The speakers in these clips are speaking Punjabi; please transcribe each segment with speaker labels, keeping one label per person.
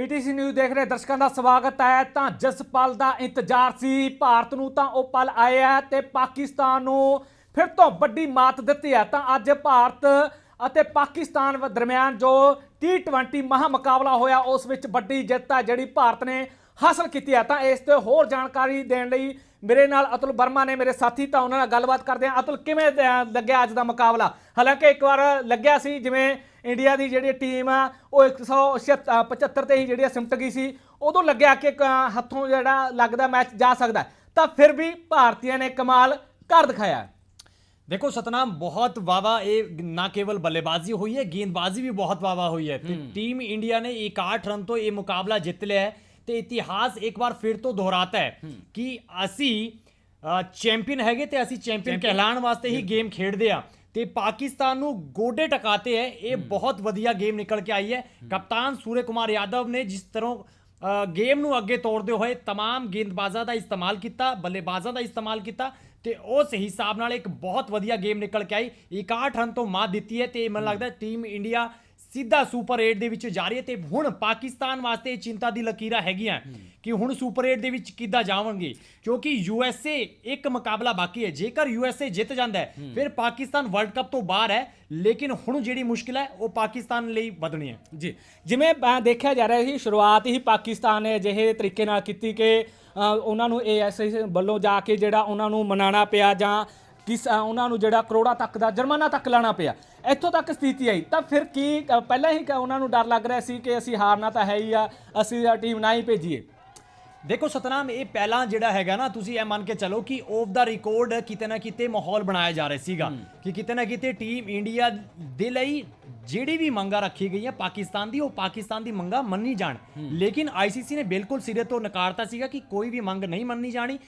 Speaker 1: ਪੀਟੀਸੀ ਨਿਊਜ਼ ਦੇਖ ਰਹੇ ਦਰਸ਼ਕਾਂ ਦਾ ਸਵਾਗਤ ਹੈ। ਤਾਂ ਜਿਸ ਪਲ ਦਾ ਇੰਤਜ਼ਾਰ ਸੀ, ਭਾਰਤ ਨੂੰ ਤਾਂ ਉਹ ਪਲ ਆਇਆ ਤੇ ਪਾਕਿਸਤਾਨ ਨੂੰ ਫਿਰ ਤੋਂ ਵੱਡੀ ਮਾਤ ਦਿੱਤੀ ਹੈ। ਤਾਂ ਅੱਜ ਭਾਰਤ ਅਤੇ ਪਾਕਿਸਤਾਨ ਦਰਮਿਆਨ ਜੋ T20 ਮਹਾ ਮੁਕਾਬਲਾ ਹੋਇਆ, ਉਸ ਵਿੱਚ ਵੱਡੀ ਜਿੱਤ ਹੈ ਜਿਹੜੀ ਭਾਰਤ ਨੇ ਹਾਸਲ ਕੀਤੀ ਹੈ। ਤਾਂ ਇਸ ਤੇ ਹੋਰ ਜਾਣਕਾਰੀ ਦੇਣ ਲਈ ਮੇਰੇ ਨਾਲ ਅਤੁਲ ਵਰਮਾ ਨੇ ਮੇਰੇ ਸਾਥੀ। ਤਾਂ ਉਹਨਾਂ ਨਾਲ ਗੱਲਬਾਤ ਕਰਦੇ ਹਾਂ। ਅਤੁਲ, ਕਿਵੇਂ ਲੱਗਿਆ ਅੱਜ ਦਾ ਮੁਕਾਬਲਾ? ਹਾਲਾਂਕਿ ਇੱਕ ਵਾਰ ਲੱਗਿਆ ਸੀ, ਜਿਵੇਂ ਇੰਡੀਆ ਦੀ ਜਿਹੜੀ ਟੀਮ ਆ ਉਹ 175 ਤੇ ਹੀ ਜਿਹੜੀ ਸਿਮਟ ਗਈ ਸੀ ਉਦੋਂ ਲੱਗਿਆ ਕਿ ਹੱਥੋਂ ਜਿਹੜਾ ਲੱਗਦਾ ਮੈਚ ਜਾ ਸਕਦਾ। ਤਾਂ ਫਿਰ ਵੀ ਭਾਰਤੀਆਂ ਨੇ ਕਮਾਲ ਕਰ ਦਿਖਾਇਆ।
Speaker 2: ਦੇਖੋ ਸਤਨਾਮ ਬਹੁਤ ਵਾਵਾ ਇਹ ਨਾ ਕੇਵਲ ਬੱਲੇਬਾਜ਼ੀ ਹੋਈ ਹੈ ਗੇਂਦਬਾਜ਼ੀ ਵੀ ਬਹੁਤ ਵਾਵਾ ਹੋਈ ਹੈ। ਟੀਮ ਇੰਡੀਆ ਨੇ 61 ਰਨ ਤੋਂ ਇਹ ਮੁਕਾਬਲਾ ਜਿੱਤ ਲਿਆ ਹੈ ਤੇ ਇਤਿਹਾਸ ਇੱਕ ਵਾਰ ਫਿਰ ਤੋਂ ਦੁਹਰਾਤਾ ਹੈ ਕਿ ਅਸੀਂ ਚੈਂਪੀਅਨ ਹੈਗੇ ਤੇ ਅਸੀਂ ਚੈਂਪੀਅਨ ਕਹਿਲਾਉਣ ਵਾਸਤੇ ਹੀ ਗੇਮ ਖੇਡਦੇ ਆ ਤੇ ਪਾਕਿਸਤਾਨ ਨੂੰ ਗੋਡੇ ਟਕਾਤੇ ਹੈ ਇਹ ਬਹੁਤ ਵਧੀਆ ਗੇਮ ਨਿਕਲ ਕੇ ਆਈ ਹੈ ਕਪਤਾਨ ਸੂਰਜ ਕੁਮਾਰ ਯਾਦਵ ਨੇ ਜਿਸ ਤਰ੍ਹਾਂ ਅ, ਗੇਮ ਨੂੰ ਅੱਗੇ ਤੋੜਦੇ ਹੋਏ तमाम ਗੇਂਦਬਾਜ਼ਾਂ ਦਾ ਇਸਤੇਮਾਲ ਕੀਤਾ ਬੱਲੇਬਾਜ਼ਾਂ ਦਾ ਇਸਤੇਮਾਲ ਕੀਤਾ ਤੇ ਉਸ ਹਿਸਾਬ ਨਾਲ ਇੱਕ ਬਹੁਤ ਵਧੀਆ ਗੇਮ ਨਿਕਲ ਕੇ ਆਈ 61 ਰਨ ਤੋਂ ਮਾਤ ਦਿੱਤੀ ਹੈ ਤੇ ਮੈਨੂੰ ਲੱਗਦਾ ਹੈ ਟੀਮ ਇੰਡੀਆ ਸਿੱਧਾ ਸੁਪਰ 8 ਦੇ ਵਿੱਚ ਜਾ ਰਹੀ ਹੈ ਤੇ ਹੁਣ ਪਾਕਿਸਤਾਨ ਵਾਸਤੇ ਚਿੰਤਾ ਦੀ ਲਕੀਰਾਂ ਹੈਗੀਆਂ ਕਿ ਹੁਣ ਸੁਪਰ 8 ਦੇ ਵਿੱਚ ਕਿੱਦਾਂ ਜਾਵਾਂਗੇ ਕਿਉਂਕਿ ਯੂਐਸਏ ਇੱਕ ਮੁਕਾਬਲਾ ਬਾਕੀ ਹੈ। ਜੇਕਰ ਯੂਐਸਏ ਜਿੱਤ ਜਾਂਦਾ ਹੈ ਫਿਰ ਪਾਕਿਸਤਾਨ ਵਰਲਡ ਕੱਪ ਤੋਂ ਬਾਹਰ ਹੈ ਲੇਕਿਨ ਹੁਣ ਜਿਹੜੀ ਮੁਸ਼ਕਿਲ ਹੈ ਉਹ ਪਾਕਿਸਤਾਨ ਲਈ ਵਧਣੀ ਹੈ।
Speaker 1: ਜੀ ਜਿਵੇਂ ਦੇਖਿਆ ਜਾ ਰਿਹਾ ਸੀ ਸ਼ੁਰੂਆਤ ਹੀ ਪਾਕਿਸਤਾਨ ਨੇ ਅਜਿਹੇ ਤਰੀਕੇ ਨਾਲ ਕੀਤੀ ਕਿ ਉਹਨਾਂ ਨੂੰ ਏਐਸਆਈ ਵੱਲੋਂ ਜਾ ਕੇ ਜਿਹੜਾ ਉਹਨਾਂ ਨੂੰ ਮਨਾਣਾ ਪਿਆ ਜਾਂ ਕਿ ਸ ਉਹਨਾਂ ਨੂੰ ਜਿਹੜਾ ਕਰੋੜਾਂ ਤੱਕ ਦਾ ਜੁਰਮਾਨਾ ਤੱਕ ਲਾਣਾ ਪਿਆ। ਇੱਥੋਂ ਤੱਕ ਸਥਿਤੀ ਆਈ। ਤਾਂ ਫਿਰ ਕੀ ਅਹ, ਪਹਿਲਾਂ ਹੀ ਕ- ਉਹਨਾਂ ਨੂੰ ਡਰ ਲੱਗ ਰਿਹਾ ਸੀ ਕਿ ਅਸੀਂ ਹਾਰਨਾ ਤਾਂ ਹੈ ਹੀ ਆ ਅਸੀਂ ਟੀਮ ਨਾ ਹੀ ਭੇਜੀਏ।
Speaker 2: ਦੇਖੋ ਸਤਨਾਮ ਇਹ ਪਹਿਲਾਂ ਜਿਹੜਾ ਹੈਗਾ ਨਾ ਤੁਸੀਂ ਇਹ ਮੰਨ ਕੇ ਚੱਲੋ ਕਿ ਆਫ ਦਾ ਰਿਕਾਰਡ ਕਿਤੇ ਨਾ ਕਿਤੇ ਮਾਹੌਲ ਬਣਾਇਆ ਜਾ ਰਿਹਾ ਸੀਗਾ ਕਿ ਕਿਤੇ ਨਾ ਕਿਤੇ ਟੀਮ ਇੰਡੀਆ ਦੇ ਲਈ ਜਿਹੜੀ ਵੀ ਮੰਗਾਂ ਰੱਖੀ ਗਈਆਂ ਪਾਕਿਸਤਾਨ ਦੀ ਉਹ ਪਾਕਿਸਤਾਨ ਦੀ ਮੰਗਾਂ ਮੰਨੀ ਜਾਣ। ਲੇਕਿਨ ਆਈਸੀਸੀ ਨੇ ਬਿਲਕੁਲ ਸਿਰੇ ਤੋਂ ਨਕਾਰਤਾ ਸੀਗਾ ਕਿ ਕੋਈ ਵੀ ਮੰਗ ਨਹੀਂ ਮੰਨੀ ਜਾਣੀ।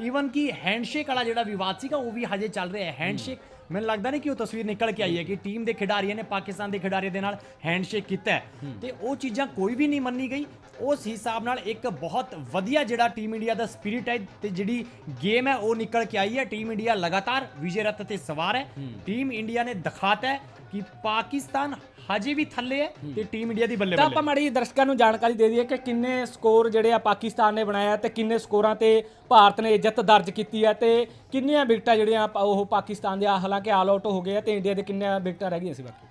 Speaker 2: ਈਵਨ ਕਿ ਹੈਂਡਸ਼ੇਕ ਵਾਲਾ ਜਿਹੜਾ ਵਿਵਾਦ ਸੀਗਾ ਉਹ ਵੀ ਹਜੇ ਚੱਲ ਰਿਹਾ ਹੈ। ਹੈਂਡਸ਼ੇਕ ਮੈਨੂੰ ਲੱਗਦਾ ਨਹੀਂ ਕਿ ਉਹ ਤਸਵੀਰ ਨਿਕਲ ਕੇ ਆਈ ਹੈ ਕਿ ਟੀਮ ਦੇ ਖਿਡਾਰੀਆਂ ਨੇ ਪਾਕਿਸਤਾਨ ਦੇ ਖਿਡਾਰੀਆਂ ਦੇ ਨਾਲ ਹੈਂਡਸ਼ੇਕ ਕੀਤਾ ਹੈ। ਤੇ ਉਹ ਚੀਜ਼ਾਂ ਕੋਈ ਵੀ ਨਹੀਂ ਮੰਨੀ ਗਈ। ਉਸ ਹਿਸਾਬ ਨਾਲ ਇੱਕ ਬਹੁਤ ਵਧੀਆ ਜਿਹੜਾ ਟੀਮ ਇੰਡੀਆ ਦਾ ਸਪਿਰਿਟ ਹੈ ਤੇ ਜਿਹੜੀ ਗੇਮ ਹੈ ਉਹ ਨਿਕਲ ਕੇ ਆਈ ਹੈ। ਟੀਮ ਇੰਡੀਆ ਲਗਾਤਾਰ ਵਿਜੇ ਰੱਥ ਤੇ ਸਵਾਰ ਹੈ। ਟੀਮ ਇੰਡੀਆ ਨੇ ਦਿਖਾਤਾ ਹੈ ਕਿ ਪਾਕਿਸਤਾਨ ਹਜੇ ਵੀ ਥੱਲੇ ਹੈ ਤੇ ਟੀਮ ਇੰਡੀਆ ਦੀ ਬੱਲੇ
Speaker 1: ਤਾਂ
Speaker 2: ਬੱਲੇ।
Speaker 1: ਆਪਾਂ ਮਾੜੀ ਦਰਸ਼ਕਾਂ ਨੂੰ ਜਾਣਕਾਰੀ ਦੇ ਦਈਏ ਕਿ ਕਿੰਨੇ ਸਕੋਰ ਜਿਹੜੇ ਆ ਪਾਕਿਸਤਾਨ ਨੇ ਬਣਾਇਆ ਤੇ ਕਿੰਨੇ ਸਕੋਰਾਂ ਤੇ ਭਾਰਤ ਨੇ ਜਿੱਤ ਦਰਜ ਕੀਤੀ ਹੈ ਤੇ ਕਿੰਨੀਆਂ ਵਿਕਟਾਂ ਜਿਹੜੀਆਂ ਉਹ ਪਾਕਿਸਤਾਨ ਦੇ ਹਾਲਾਂਕਿ ਆਲ ਆਊਟ ਹੋ ਗਏ ਆ ਤੇ ਇੰਡੀਆ ਦੇ ਕਿੰਨੀਆਂ ਵਿਕਟਾਂ ਰਹਿ ਗਈਆਂ ਸੀ ਬਾਕੀ?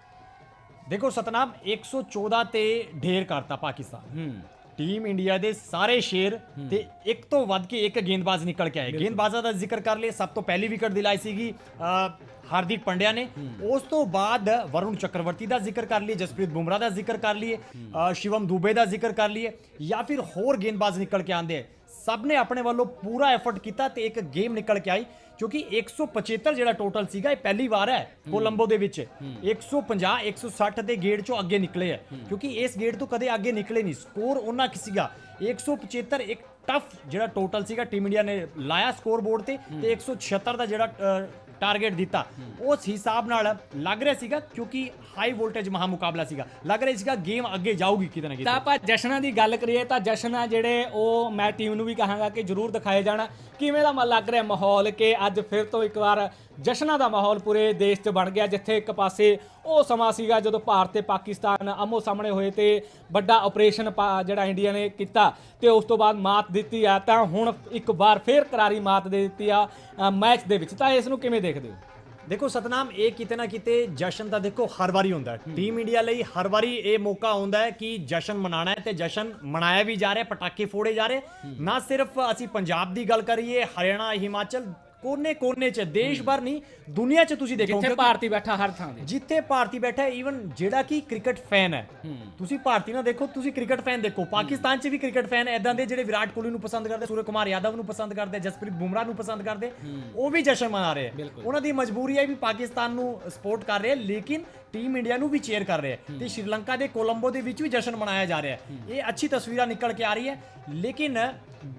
Speaker 2: ਦੇਖੋ ਸਤਨਾਮ 114 ਤੇ ਢੇਰ ਕਰਤਾ ਪਾਕਿਸਤਾਨ। ਟੀਮ ਇੰਡੀਆ ਦੇ ਸਾਰੇ ਸ਼ੇਰ ਤੇ ਇੱਕ ਤੋਂ ਵੱਧ ਕੇ ਇੱਕ ਗੇਂਦਬਾਜ਼ ਨਿਕਲ ਕੇ ਆਏ। ਗੇਂਦਬਾਜ਼ਾਂ ਦਾ ਜ਼ਿਕਰ ਕਰ ਲਈਏ ਸਭ ਤੋਂ ਪਹਿਲੀ ਵਿਕਟ ਦਿਲਾਈ ਸੀਗੀ ਹਾਰਦਿਕ ਪੰਡਿਆ ਨੇ। ਉਸ ਤੋਂ ਬਾਅਦ ਵਰੁਣ ਚੱਕਰਵਰਤੀ ਦਾ ਜ਼ਿਕਰ ਕਰ ਲਈਏ ਜਸਪ੍ਰੀਤ ਬੁਮਰਾਹ ਦਾ ਜ਼ਿਕਰ ਕਰ ਲਈਏ ਸ਼ਿਵਮ ਦੁਬੇ ਦਾ ਜ਼ਿਕਰ ਕਰ ਲਈਏ ਜਾਂ ਫਿਰ ਹੋਰ ਗੇਂਦਬਾਜ਼ ਨਿਕਲ ਕੇ ਆਂਦੇ ਸਭ ਨੇ ਆਪਣੇ ਵੱਲੋਂ ਪੂਰਾ ਐਫਰਟ ਕੀਤਾ ਤੇ ਇੱਕ ਗੇਮ ਨਿਕਲ ਕੇ ਆਈ ਕਿਉਂਕਿ 175 ਜਿਹੜਾ ਟੋਟਲ ਸੀਗਾ, ਇਹ ਪਹਿਲੀ ਵਾਰ ਹੈ ਕੋਲੰਬੋ ਦੇ ਵਿੱਚ। 150 160 ਦੇ ਗੇੜ ਚੋਂ ਅੱਗੇ ਨਿਕਲੇ ਹੈ। ਕਿਉਂਕਿ ਇਸ ਗੇੜ ਤੋਂ ਕਦੇ ਅੱਗੇ ਨਿਕਲੇ ਨਹੀਂ। ਸਕੋਰ ਉਹਨਾਂ ਕਿ ਸੀਗਾ? 175 ਇੱਕ ਟਫ ਜਿਹੜਾ ਟੋਟਲ ਸੀਗਾ ਟੀਮ ਇੰਡੀਆ ਨੇ ਲਾਇਆ ਸਕੋਰ ਬੋਰਡ ਤੇ ਤੇ 176 ਦਾ ਜਿਹੜਾ ਟਾਰਗੇਟ ਦਿੱਤਾ। ਉਸ ਹਿਸਾਬ ਨਾਲ ਲੱਗ ਰਿਹਾ ਸੀਗਾ ਕਿਉਂਕਿ ਹਾਈ ਵੋਲਟੇਜ ਮਹਾ ਮੁਕਾਬਲਾ ਸੀਗਾ। ਲੱਗ ਰਿਹਾ ਸੀਗਾ ਗੇਮ ਅੱਗੇ ਜਾਊਗੀ ਕਿਤੇ ਨਾ ਕਿਤੇ।
Speaker 1: ਤਾਂ ਆਪਾਂ ਜਸ਼ਨਾਂ ਦੀ ਗੱਲ ਕਰੀਏ ਤਾਂ ਜਸ਼ਨ ਆ ਜਿਹੜੇ ਉਹ ਮੈਂ ਟੀਮ ਨੂੰ ਵੀ ਕਹਾਂਗਾ ਕਿ ਜ਼ਰੂਰ ਦਿਖਾਏ ਜਾਣ। ਕਿਵੇਂ ਦਾ ਮ- ਲੱਗ ਰਿਹਾ ਮਾਹੌਲ ਕਿ ਅੱਜ ਫਿਰ ਤੋਂ ਇੱਕ ਵਾਰ ਜਸ਼ਨਾਂ ਦਾ ਮਾਹੌਲ ਪੂਰੇ ਦੇਸ਼ 'ਚ ਬਣ ਗਿਆ, ਜਿੱਥੇ ਇੱਕ ਪਾਸੇ ਉਹ ਸਮਾਂ ਸੀਗਾ ਜਦੋਂ ਭਾਰਤ ਤੇ ਪਾਕਿਸਤਾਨ ਆਮੋ ਸਾਹਮਣੇ ਹੋਏ ਤੇ ਵੱਡਾ ਆਪਰੇਸ਼ਨ ਪਾ- ਜਿਹੜਾ ਇੰਡੀਆ ਨੇ ਕੀਤਾ ਤੇ ਉਸ ਤੋਂ ਬਾਅਦ ਮਾਤ ਦਿੱਤੀ ਆ। ਤਾਂ ਹੁਣ ਇੱਕ ਵਾਰ ਫੇਰ ਕਰਾਰੀ ਮਾਤ ਦੇ ਦਿੱਤੀ ਆ ਮੈਚ ਦੇ ਵਿੱਚ। ਤਾਂ ਇਸ ਨੂੰ ਕਿਵੇਂ ਦੇ ਦੇਖਦੇ ਹੋ।
Speaker 2: ਦੇਖੋ ਸਤਨਾਮ ਇਹ ਕਿਤੇ ਨਾ ਕਿਤੇ ਜਸ਼ਨ ਤਾਂ ਦੇਖੋ ਹਰ ਵਾਰੀ ਹੁੰਦਾ ਹੈ। ਟੀਮ ਇੰਡੀਆ ਲਈ ਹਰ ਵਾਰੀ ਇਹ ਮੌਕਾ ਆਉਂਦਾ ਹੈ ਕਿ ਜਸ਼ਨ ਮਨਾਣਾ ਹੈ ਤੇ ਜਸ਼ਨ ਮਨਾਇਆ ਵੀ ਜਾ ਰਿਹਾ ਪਟਾਕੇ ਫੋੜੇ ਜਾ ਰਹੇ। ਨਾ ਸਿਰਫ ਅਸੀਂ ਪੰਜਾਬ ਦੀ ਗੱਲ ਕਰੀਏ ਹਰਿਆਣਾ ਹਿਮਾਚਲ ਕੋਨੇ ਕੋਨੇ ਚ ਦੇਸ਼ ਭਰ ਨਹੀਂ ਦੁਨੀਆ ਚ ਤੁਸੀਂ ਦੇਖੋ
Speaker 1: ਜਿੱਥੇ ਭਾਰਤੀ ਬੈਠਾ ਹਰ ਥਾਂ ਤੇ।
Speaker 2: ਜਿੱਥੇ ਭਾਰਤੀ ਬੈਠਾ ਹੈ ਈਵਨ ਜਿਹੜਾ ਕਿ ਕ੍ਰਿਕਟ ਫੈਨ ਹੈ। ਤੁਸੀਂ ਭਾਰਤੀ ਨਾ ਦੇਖੋ ਤੁਸੀਂ ਕ੍ਰਿਕਟ ਫੈਨ ਦੇਖੋ। ਪਾਕਿਸਤਾਨ 'ਚ ਵੀ ਕ੍ਰਿਕਟ ਫੈਨ ਐਦਾਂ ਦੇ ਜਿਹੜੇ ਵਿਰਾਟ ਕੋਹਲੀ ਨੂੰ ਪਸੰਦ ਕਰਦੇ ਸੂਰਜ ਕੁਮਾਰ ਯਾਦਵ ਨੂੰ ਪਸੰਦ ਕਰਦੇ ਜਸਪ੍ਰੀਤ ਬੁਮਰਾਹ ਨੂੰ ਪਸੰਦ ਕਰਦੇ ਉਹ ਵੀ ਜਸ਼ਨ ਮਨਾ ਰਹੇ। ਉਹਨਾਂ ਦੀ ਮਜਬੂਰੀ ਹੈ ਵੀ ਪਾਕਿਸਤਾਨ ਨੂੰ ਸਪੋਰਟ ਕਰ ਰਹੇ ਲੇਕਿਨ ਟੀਮ ਇੰਡੀਆ ਨੂੰ ਵੀ ਚੇਅਰ ਕਰ ਰਹੇ। ਤੇ ਸ਼੍ਰੀਲੰਕਾ ਦੇ ਕੋਲੰਬੋ ਦੇ ਵਿੱਚ ਵੀ ਜਸ਼ਨ ਮਨਾਇਆ ਜਾ ਰਿਹਾ। ਹੈ। ਇਹ ਅੱਛੀ ਤਸਵੀਰਾਂ ਨਿਕਲ ਕੇ ਆ ਰਹੀ ਹੈ। ਲੇਕਿਨ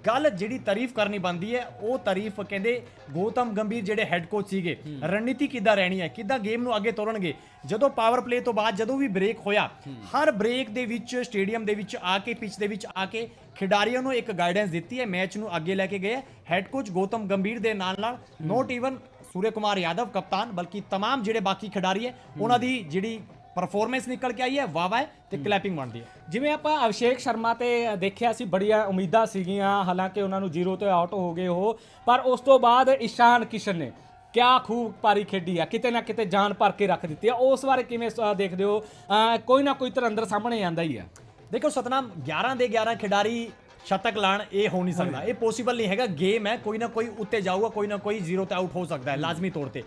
Speaker 2: ਗੱਲ ਜਿਹੜੀ ਤਾਰੀਫ ਕਰਨੀ ਬੰਦੀ ਹੈ ਉਹ ਤਾਰੀਫ ਕਹਿੰਦੇ ਗੌਤਮ ਗੰਭੀਰ ਜਿਹੜੇ ਹੈੱਡ ਕੋਚ ਸੀਗੇ ਰਣਨੀਤੀ ਕਿੱਦਾਂ ਰਹਿਣੀ ਹੈ ਕਿੱਦਾਂ ਗੇਮ ਨੂੰ ਅੱਗੇ ਤੋਰਨਗੇ ਜਦੋਂ ਪਾਵਰ ਪਲੇ ਤੋਂ ਬਾਅਦ ਜਦੋਂ ਵੀ ਬ੍ਰੇਕ ਹੋਇਆ ਹਰ ਬ੍ਰੇਕ ਦੇ ਵਿੱਚ ਸਟੇਡੀਅਮ ਦੇ ਵਿੱਚ ਆ ਕੇ ਪਿਚ ਦੇ ਵਿੱਚ ਆ ਕੇ ਖਿਡਾਰੀਆਂ ਨੂੰ ਇੱਕ ਗਾਈਡੈਂਸ ਦਿੱਤੀ ਹੈ ਮੈਚ ਨੂੰ ਅੱਗੇ ਲੈ ਕੇ ਗਏ ਹੈੱਡ ਕੋਚ ਗੌਤਮ ਗੰਭੀਰ ਦੇ ਨਾਲ ਨਾਲ ਨੋਟ ਈਵਨ ਸੂਰਜ ਕੁਮਾਰ ਯਾਦਵ ਕਪਤਾਨ ਬਲਕਿ तमाम ਜਿਹੜੇ ਬਾਕੀ ਖਿਡਾਰੀ ਹੈ ਉਹਨਾਂ ਦੀ ਜਿਹੜੀ ਪਰਫਾਰਮੈਂਸ ਨਿਕਲ ਕੇ ਆਈ ਹੈ ਵਾਵਾ ਹੈ ਤੇ ਕਲੈਪਿੰਗ ਬਣਦੀ ਹੈ।
Speaker 1: ਜਿਵੇਂ ਆਪਾਂ ਅਭਿਸ਼ੇਕ ਸ਼ਰਮਾ ਤੇ ਦੇਖਿਆ ਸੀ ਬੜੀਆਂ ਉਮੀਦਾਂ ਸੀਗੀਆਂ ਹਾਲਾਂਕਿ ਉਹਨਾਂ ਨੂੰ ਜ਼ੀਰੋ ਤੇ ਆਊਟ ਹੋ ਗਏ ਉਹ ਪਰ ਉਸ ਤੋਂ ਬਾਅਦ ਇਸ਼ਾਨ ਕਿਸ਼ਨ ਨੇ ਕਿਆ ਖੂਬ ਪਾਰੀ ਖੇਡੀ ਆ ਕਿਤੇ ਨਾ ਕਿਤੇ ਜਾਨ ਭਰ ਕੇ ਰੱਖ ਦਿੱਤੀ ਆ। ਉਸ ਬਾਰੇ ਕਿਵੇਂ ਦੇਖਦੇ ਹੋ? ਕੋਈ ਨਾ ਕੋਈ ਤਰੰਦਰ ਸਾਹਮਣੇ ਆਂਦਾ ਹੀ ਆ।
Speaker 2: ਦੇਖੋ ਸਤਨਾਮ 11 ਦੇ 11 ਖਿਡਾਰੀ ਸ਼ਤਕ ਲਾਣ ਇਹ ਹੋ ਨਹੀਂ ਸਕਦਾ। ਇਹ ਪੋਸੀਬਲ ਨਹੀਂ ਹੈਗਾ। ਗੇਮ ਹੈ ਕੋਈ ਨਾ ਕੋਈ ਉੱਤੇ ਜਾਊਗਾ ਕੋਈ ਨਾ ਕੋਈ ਜ਼ੀਰੋ ਤੇ ਆਊਟ ਹੋ ਸਕਦਾ ਹੈ। ਲਾਜ਼ਮੀ ਤੌਰ ਤੇ।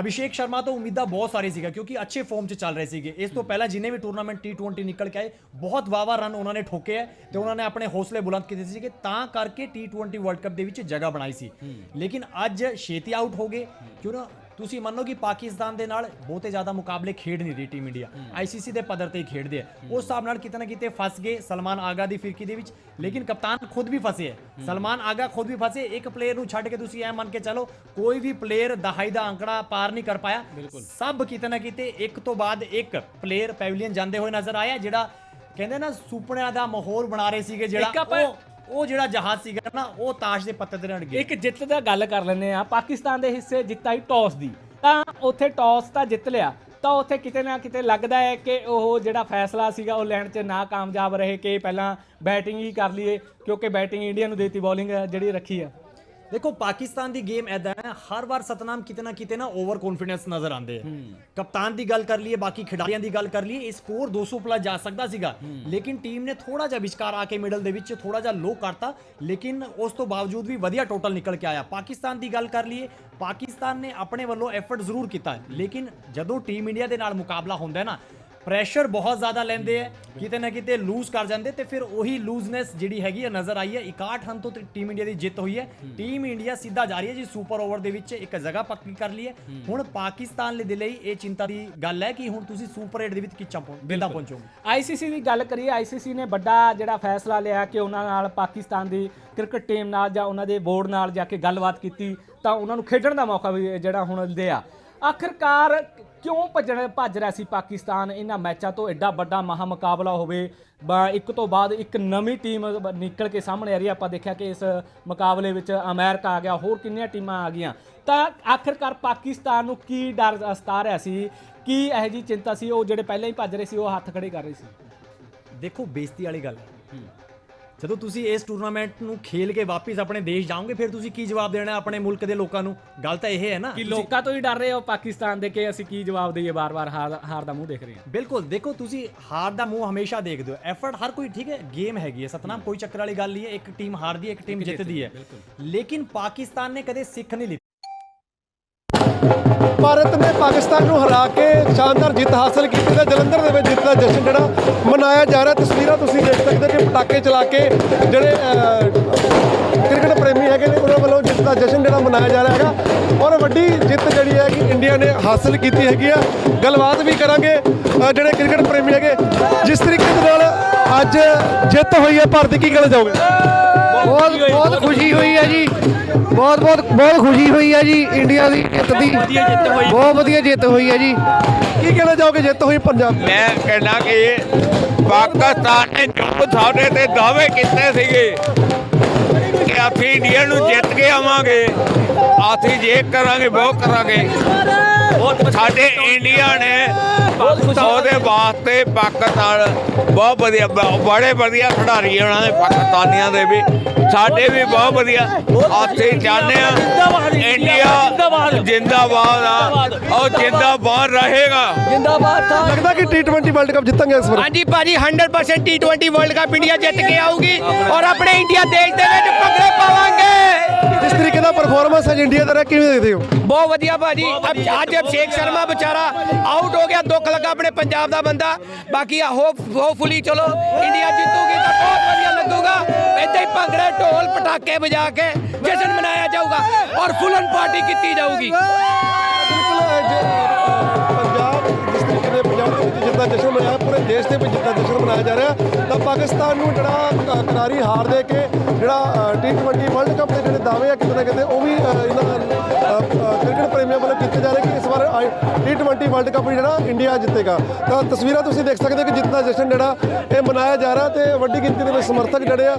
Speaker 2: ਅਭਿਸ਼ੇਕ ਸ਼ਰਮਾ ਤੋਂ ਉਮੀਦਾਂ ਬਹੁਤ ਸਾਰੀ ਸੀਗਾ ਕਿਉਂਕਿ ਅੱਛੇ ਫਾਰਮ 'ਚ ਚੱਲ ਰਹੇ ਸੀਗੇ। ਇਸ ਤੋਂ ਪਹਿਲਾਂ ਜਿੰਨੇ ਵੀ ਟੂਰਨਾਮੈਂਟ T20 ਨਿਕਲ ਕੇ ਆਏ ਬਹੁਤ ਵਾਵਾ ਰਨ ਉਹਨਾਂ ਨੇ ਠੋਕੇ ਹੈ ਤੇ ਉਹਨਾਂ ਨੇ ਆਪਣੇ ਹੌਸਲੇ ਬੁਲੰਦ ਕੀਤੇ ਸੀਗੇ ਤਾਂ ਕਰਕੇ T20 ਵਰਲਡ ਕੱਪ ਦੇ ਵਿੱਚ ਜਗ੍ਹਾ ਬਣਾਈ ਸੀ। ਲੇਕਿਨ ਅੱਜ ਛੇਤੀ ਆਊਟ ਹੋ ਗਏ। ਕਿਉਂ ਨਾ ਤੁਸੀਂ ਮੰਨੋ ਕਿ ਪਾਕਿਸਤਾਨ ਦੇ ਨਾਲ ਬਹੁਤੇ ਜ਼ਿਆਦਾ ਮੁਕਾਬਲੇ ਖੇਡ ਨਹੀਂ ਰਹੀ ਟੀਮ ਇੰਡੀਆ ਆਈਸੀਸੀ ਦੇ ਪੱਧਰ ਤੇ ਹੀ ਖੇਡਦੇ ਆ। ਉਸ ਹਿਸਾਬ ਨਾਲ ਕਿਤੇ ਨਾ ਕਿਤੇ ਫਸ ਗਏ ਸਲਮਾਨ ਆਗਾ ਦੀ ਫਿਰਕੀ ਦੇ ਵਿੱਚ। ਲੇਕਿਨ ਕਪਤਾਨ ਖੁਦ ਵੀ ਫਸੇ ਹੈ। ਸਲਮਾਨ ਆਗਾ ਖੁਦ ਵੀ ਫਸੇ। ਇੱਕ ਪਲੇਅਰ ਨੂੰ ਛੱਡ ਕੇ ਤੁਸੀਂ ਐ ਮੰਨ ਕੇ ਚੱਲੋ ਕੋਈ ਵੀ ਪਲੇਅਰ ਦਹਾਈ ਦਾ ਅੰਕੜਾ ਪਾਰ ਨਹੀਂ ਕਰ ਪਾਇਆ। ਸਭ ਕਿਤੇ ਨਾ ਕਿਤੇ ਇੱਕ ਤੋਂ ਬਾਅਦ ਇੱਕ ਪਲੇਅਰ ਪੈਵਲੀਅਨ ਜਾਂਦੇ ਹੋਏ ਨਜ਼ਰ ਆਇਆ ਜਿਹੜਾ ਕਹਿੰਦੇ ਨਾ ਸੁਪਨਿਆਂ ਦਾ ਮਾਹੌਲ ਬਣਾ ਰਹੇ ਸੀਗੇ ਜਿਹੜਾ ਉਹ ਉਹ ਜਿਹੜਾ ਜਹਾਜ਼ ਸੀਗਾ ਨਾ, ਉਹ ਤਾਸ਼ ਦੇ ਪੱਤੇ ਦੇ ਨਾਲ ਗਿਆ
Speaker 1: ਇੱਕ ਜਿੱਤ ਦਾ ਗੱਲ ਕਰ ਲੈਂਦੇ ਆ ਪਾਕਿਸਤਾਨ ਦੇ ਹਿੱਸੇ ਜਿੱਤ ਆਈ ਟੌਸ ਦੀ। ਤਾਂ ਉੱਥੇ ਟੌਸ ਤਾਂ ਜਿੱਤ ਲਿਆ। ਤਾਂ ਉੱਥੇ ਕਿਤੇ ਨਾ ਕਿਤੇ ਲੱਗਦਾ ਹੈ ਕਿ ਉਹ ਜਿਹੜਾ ਫੈਸਲਾ ਸੀਗਾ, ਉਹ ਲੈਣ 'ਚ ਨਾ ਕਾਮਯਾਬ ਰਹੇ ਕਿ ਪਹਿਲਾਂ ਬੈਟਿੰਗ ਹੀ ਕਰ ਲਈਏ, ਕਿਉਂਕਿ ਬੈਟਿੰਗ ਇੰਡੀਆ ਨੂੰ ਦੇਤੀ ਬੋਲਿੰਗ ਜਿਹੜੀ ਰੱਖੀ ਆ।
Speaker 2: ਦੇਖੋ ਪਾਕਿਸਤਾਨ ਦੀ ਗੇਮ ਐਦਾਂ ਹੈ ਹਰ ਵਾਰ ਸਤਨਾਮ ਕਿਤੇ ਨਾ ਕਿਤੇ ਨਾ ਓਵਰ ਕੌਨਫੀਡੈਂਸ ਨਜ਼ਰ ਆਉਂਦੇ ਆ। ਕਪਤਾਨ ਦੀ ਗੱਲ ਕਰ ਲਈਏ ਬਾਕੀ ਖਿਡਾਰੀਆਂ ਦੀ ਗੱਲ ਕਰ ਲਈਏ ਇਹ ਸਕੋਰ 200 ਪਲੱਸ ਜਾ ਸਕਦਾ ਸੀਗਾ। ਲੇਕਿਨ ਟੀਮ ਨੇ ਥੋੜਾ ਜਿਹਾ ਵਿਚਕਾਰ ਆ ਕੇ ਮਿਡਲ ਦੇ ਵਿੱਚ ਥੋੜਾ ਜਿਹਾ ਲੋ ਕਰਤਾ ਲੇਕਿਨ ਉਸ ਤੋਂ ਬਾਵਜੂਦ ਵੀ ਵਧੀਆ ਟੋਟਲ ਨਿਕਲ ਕੇ ਆਇਆ। ਪਾਕਿਸਤਾਨ ਦੀ ਗੱਲ ਕਰ ਲਈਏ ਪਾਕਿਸਤਾਨ ਨੇ ਆਪਣੇ ਵੱਲੋਂ ਐਫਰਟ ਜ਼ਰੂਰ ਕੀਤਾ। ਲੇਕਿਨ ਜਦੋਂ ਟੀਮ ਇੰਡੀਆ ਦੇ ਨਾਲ ਮੁਕਾਬਲਾ ਹੁੰਦਾ ਹੈ ਨਾ ਪ੍ਰੈਸ਼ਰ ਬਹੁਤ ਜ਼ਿਆਦਾ ਲੈਂਦੇ ਆ। ਕਿਤੇ ਨਾ ਕਿਤੇ ਲੂਜ਼ ਕਰ ਜਾਂਦੇ ਤੇ ਫਿਰ ਉਹੀ ਲੂਜ਼ਨੈਸ ਜਿਹੜੀ ਹੈਗੀ ਆ ਨਜ਼ਰ ਆਈ ਹੈ 61 ਰਨ ਤੋਂ ਟੀਮ ਇੰਡੀਆ ਦੀ ਜਿੱਤ ਹੋਈ ਹੈ ਟੀਮ ਇੰਡੀਆ ਸਿੱਧਾ ਜਾ ਰਹੀ ਹੈ ਜੀ ਸੁਪਰ ਓਵਰ ਦੇ ਵਿੱਚ ਇੱਕ ਜਗ੍ਹਾ ਪੱਕੀ ਕਰ ਲਈ ਹੈ। ਹੁਣ ਪਾਕਿਸਤਾਨ ਦੇ ਲਈ ਇਹ ਚਿੰਤਾ ਦੀ ਗੱਲ ਹੈ ਕਿ ਹੁਣ ਤੁਸੀਂ ਸੁਪਰ 8 ਦੇ ਵਿੱਚ ਕਿੱਚਾ ਕਿੱਦਾਂ ਪਹੁੰਚੋਗੇ?
Speaker 1: ਆਈਸੀਸੀ ਦੀ ਗੱਲ ਕਰੀਏ ਆਈਸੀਸੀ ਨੇ ਵੱਡਾ ਜਿਹੜਾ ਫੈਸਲਾ ਲਿਆ ਕਿ ਉਹਨਾਂ ਨਾਲ ਪਾਕਿਸਤਾਨ ਦੀ ਕ੍ਰਿਕਟ ਟੀਮ ਨਾਲ ਜਾਂ ਉਹਨਾਂ ਦੇ ਬੋਰਡ ਨਾਲ ਜਾ ਕੇ ਗੱਲਬਾਤ ਕੀਤੀ ਤਾਂ ਉਹਨਾਂ ਨੂੰ ਖੇਡਣ ਦਾ ਮੌਕਾ ਵੀ ਜਿਹੜਾ ਹੁਣ ਲਿਆ ਆਖਿਰਕਾਰ ਕਿਉਂ ਭੱਜਣ ਭੱਜ ਰਿਹਾ ਸੀ ਪਾਕਿਸਤਾਨ? ਇਹਨਾਂ ਮੈਚਾਂ ਤੋਂ ਐਡਾ ਵੱਡਾ ਮਹਾ ਮੁਕਾਬਲਾ ਹੋਵੇ ਇੱਕ ਤੋਂ ਬਾਅਦ ਇੱਕ ਨਵੀਂ ਟੀਮ ਨਿਕਲ ਕੇ ਸਾਹਮਣੇ ਆ ਰਹੀ ਹੈ। ਆਪਾਂ ਦੇਖਿਆ ਕਿ ਇਸ ਮੁਕਾਬਲੇ ਵਿੱਚ ਅਮਰੀਕਾ ਆ ਗਿਆ ਹੋਰ ਕਿੰਨੀਆਂ ਟੀਮਾਂ ਆ ਗਈਆਂ। ਤਾਂ ਆਖਿਰਕਾਰ ਪਾਕਿਸਤਾਨ ਨੂੰ ਕੀ ਡਰ ਸਤਾ ਰਿਹਾ ਸੀ? ਕੀ ਇਹੋ ਜੀ ਚਿੰਤਾ ਸੀ? ਉਹ ਜਿਹੜੇ ਪਹਿਲਾਂ ਹੀ ਭੱਜ ਰਹੇ ਸੀ ਉਹ ਹੱਥ ਖੜੇ ਕਰ ਰਹੇ ਸੀ?
Speaker 2: ਦੇਖੋ ਬੇਇੱਜ਼ਤੀ ਵਾਲੀ ਗੱਲ ਹੈ। ਜਦੋਂ ਤੁਸੀਂ ਇਸ ਟੂਰਨਾਮੈਂਟ ਨੂੰ ਖੇਲ ਕੇ ਵਾਪਸ ਆਪਣੇ ਦੇਸ਼ ਜਾਓਗੇ ਫਿਰ ਤੁਸੀਂ ਕੀ ਜਵਾਬ ਦੇਣਾ ਆਪਣੇ ਮੁਲਕ ਦੇ ਲੋਕਾਂ ਨੂੰ? ਗੱਲ ਤਾਂ ਇਹ ਹੈ ਨਾ
Speaker 1: ਕਿ ਲੋਕਾਂ ਤੋਂ ਹੀ ਡਰ ਰਹੇ ਹੋ ਪਾਕਿਸਤਾਨ ਦੇ ਕਿ ਅਸੀਂ ਕੀ ਜਵਾਬ ਦਈਏ ਬਾਰ-ਬਾਰ ਹਾਰ ਹਾਰ ਦਾ ਮੂੰਹ ਦੇਖ ਰਹੇ ਹਾਂ?
Speaker 2: ਬਿਲਕੁਲ ਦੇਖੋ ਤੁਸੀਂ ਹਾਰ ਦਾ ਮੂੰਹ ਹਮੇਸ਼ਾ ਦੇਖਦੇ ਹੋ। ਐਫਰਟ ਹਰ ਕੋਈ ਠੀਕ ਹੈ ਗੇਮ ਹੈਗੀ ਹੈ ਸਤਨਾਮ ਕੋਈ ਚੱਕਰ ਵਾਲੀ ਗੱਲ ਨਹੀਂ ਹੈ ਇੱਕ ਟੀਮ ਹਾਰਦੀ ਹੈ ਇੱਕ ਟੀਮ ਜਿੱਤਦੀ ਹੈ। ਲੇਕਿਨ ਪਾਕਿਸਤਾਨ ਨੇ ਕਦੇ ਸਿੱਖ ਨਹੀਂ
Speaker 3: ਭਾਰਤ ਨੇ ਪਾਕਿਸਤਾਨ ਨੂੰ ਹਰਾ ਕੇ ਸ਼ਾਨਦਾਰ ਜਿੱਤ ਹਾਸਲ ਕੀਤੀ ਤੇ ਜਲੰਧਰ ਦੇ ਵਿੱਚ ਜਿੱਤ ਦਾ ਜਸ਼ਨ ਜਿਹੜਾ ਮਨਾਇਆ ਜਾ ਰਿਹਾ। ਤਸਵੀਰਾਂ ਤੁਸੀਂ ਦੇਖ ਸਕਦੇ ਕਿ ਪਟਾਕੇ ਚਲਾ ਕੇ ਜਿਹੜੇ ਕ੍ਰਿਕਟ ਪ੍ਰੇਮੀ ਹੈਗੇ ਨੇ, ਉਹਨਾਂ ਵੱਲੋਂ ਜਿੱਤ ਦਾ ਜਸ਼ਨ ਜਿਹੜਾ ਮਨਾਇਆ ਜਾ ਰਿਹਾ ਹੈਗਾ। ਔਰ ਵੱਡੀ ਜਿੱਤ ਜਿਹੜੀ ਹੈ ਕਿ ਇੰਡੀਆ ਨੇ ਹਾਸਲ ਕੀਤੀ ਹੈਗੀ ਆ। ਗੱਲਬਾਤ ਵੀ ਕਰਾਂਗੇ ਜਿਹੜੇ ਕ੍ਰਿਕਟ ਪ੍ਰੇਮੀ ਹੈਗੇ। ਜਿਸ ਤਰੀਕੇ ਦੇ ਨਾਲ ਅੱਜ ਜਿੱਤ ਹੋਈ ਹੈ, ਭਾਰਤ ਕੀ ਗੱਲ ਚਾਹੋਗੇ
Speaker 4: ਬਹੁਤ ਬਹੁਤ ਖੁਸ਼ੀ ਹੋਈ ਹੈ ਜੀ। ਬਹੁਤ ਬਹੁਤ ਬਹੁਤ ਖੁਸ਼ੀ ਹੋਈ ਹੈ ਜੀ ਇੰਡੀਆ ਦੀ ਜਿੱਤ ਦੀ। ਬਹੁਤ ਵਧੀਆ ਜਿੱਤ ਹੋਈ ਹੈ ਜੀ।
Speaker 3: ਕੀ ਕਹਿਣਾ ਚਾਹੋਗੇ ਜਿੱਤ ਹੋਈ ਪੰਜਾਬ ਦੀ?
Speaker 5: ਮੈਂ ਕਹਿਣਾ ਕਿ ਪਾਕਿਸਤਾਨ ਨੇ ਜੋ ਸਾਡੇ ਤੇ ਦਾਅਵੇ ਕੀਤੇ ਸੀਗੇ ਕਿ ਅਸੀਂ ਇੰਡੀਆ ਨੂੰ ਜਿੱਤ ਕੇ ਆਵਾਂਗੇ। ਅਸੀਂ ਜੇ ਕਰਾਂਗੇ ਬਹੁਤ ਕਰਾਂਗੇ। ਸਾਡੇ ਇੰਡੀਆ ਨੇ ਉਹਦੇ ਵਾਸਤੇ ਪਾਕਿਸਤਾਨ ਬਹੁਤ ਵਧੀਆ ਬੜੇ ਵਧੀਆ ਖਿਡਾਰੀ ਆ ਉਹਨਾਂ ਦੇ ਪਾਕਿਸਤਾਨੀਆਂ ਦੇ ਵੀ। ਸਾਡੇ ਵੀ ਬਹੁਤ ਵਧੀਆ। ਅਸੀਂ ਚਾਹੁੰਦੇ ਆ ਇੰਡੀਆ ਜਿੰਦਾਬਾਦ ਆ। ਉਹ ਜਿੰਦਾਬਾਦ ਰਹੇਗਾ।
Speaker 3: ਲੱਗਦਾ ਕਿ T20 ਵਰਲਡ ਕੱਪ ਜਿੱਤਾਂਗੇ ਇਸ ਵਾਰ।
Speaker 6: ਹਾਂਜੀ ਭਾਜੀ 100% T20 ਵਰਲਡ ਕੱਪ ਇੰਡੀਆ ਜਿੱਤ ਕੇ ਆਊਗੀ। ਔਰ ਆਪਣੇ ਇੰਡੀਆ ਦੇਸ਼ ਦੇ ਵਿੱਚ ਭੰਗੜੇ ਪਾਵਾਂਗੇ।
Speaker 3: ਜਿਸ ਤਰੀਕੇ ਦਾ ਪਰਫਾਰਮੈਂਸ ਹੈ ਇੰਡੀਆ ਦਾ ਰਿਹਾ, ਕਿਵੇਂ ਦੇਖਦੇ ਹੋ?
Speaker 6: ਬਹੁਤ ਵਧੀਆ ਭਾਜੀ। ਅੱਜ ਅਭਿਸ਼ੇਕ ਸ਼ਰਮਾ ਵਿਚਾਰਾ ਆਊਟ ਹੋ ਗਿਆ ਦੁੱਖ ਲੱਗਾ ਆਪਣੇ ਪੰਜਾਬ ਦਾ ਬੰਦਾ। ਬਾਕੀ ਹੋਪ ਹੋਪਫੁਲੀ ਚਲੋ ਇੰਡੀਆ ਜਿੱਤੂਗੀ ਤਾਂ ਬਹੁਤ ਵਧੀਆ ਲੱਗੂਗਾ। ਏਦਾਂ ਹੀ ਭੰਗੜੇ ਢੋਲ ਪਟਾਕੇ ਵਜਾ ਕੇ ਜਸ਼ਨ ਮਨਾਇਆ ਜਾਊਗਾ ਔਰ ਫੁੱਲਨ ਪਾਰਟੀ ਕੀਤੀ ਜਾਊਗੀ।
Speaker 3: ਦੇ ਵਿੱਚ ਜਸ਼ਨ ਮਨਾਇਆ ਪੂਰੇ ਦੇਸ਼ ਦੇ ਵਿੱਚ ਜਿੱਦਾਂ ਜਸ਼ਨ ਮਨਾਇਆ ਜਾ ਰਿਹਾ ਤਾਂ ਪਾਕਿਸਤਾਨ ਨੂੰ ਜਿਹੜਾ ਕਰਾਰੀ ਹਾਰ ਦੇ ਕੇ ਜਿਹੜਾ T20 ਵਰਲਡ ਕੱਪ ਦੇ ਜਿਹੜੇ ਦਾਅਵੇ ਆ ਕਿਤੇ ਨਾ ਕਿਤੇ ਉਹ ਵੀ ਇਹਨਾਂ ਅ, ਕ੍ਰਿਕਟ ਪ੍ਰੇਮੀਆਂ ਵੱਲੋਂ ਕੀਤੇ ਜਾ ਰਹੇ ਕਿ ਇਸ ਵਾਰ T20 ਵਰਲਡ ਕੱਪ ਜਿਹੜਾ ਇੰਡੀਆ ਜਿੱਤੇਗਾ। ਤਾਂ ਤਸਵੀਰਾਂ ਤੁਸੀਂ ਦੇਖ ਸਕਦੇ ਹੋ ਕਿ ਜਿੱਤ ਦਾ ਜਸ਼ਨ ਜਿਹੜਾ ਇਹ ਮਨਾਇਆ ਜਾ ਰਿਹਾ ਤੇ ਵੱਡੀ ਗਿਣਤੀ ਦੇ ਵਿੱਚ ਸਮਰਥਕ ਜਿਹੜੇ ਆ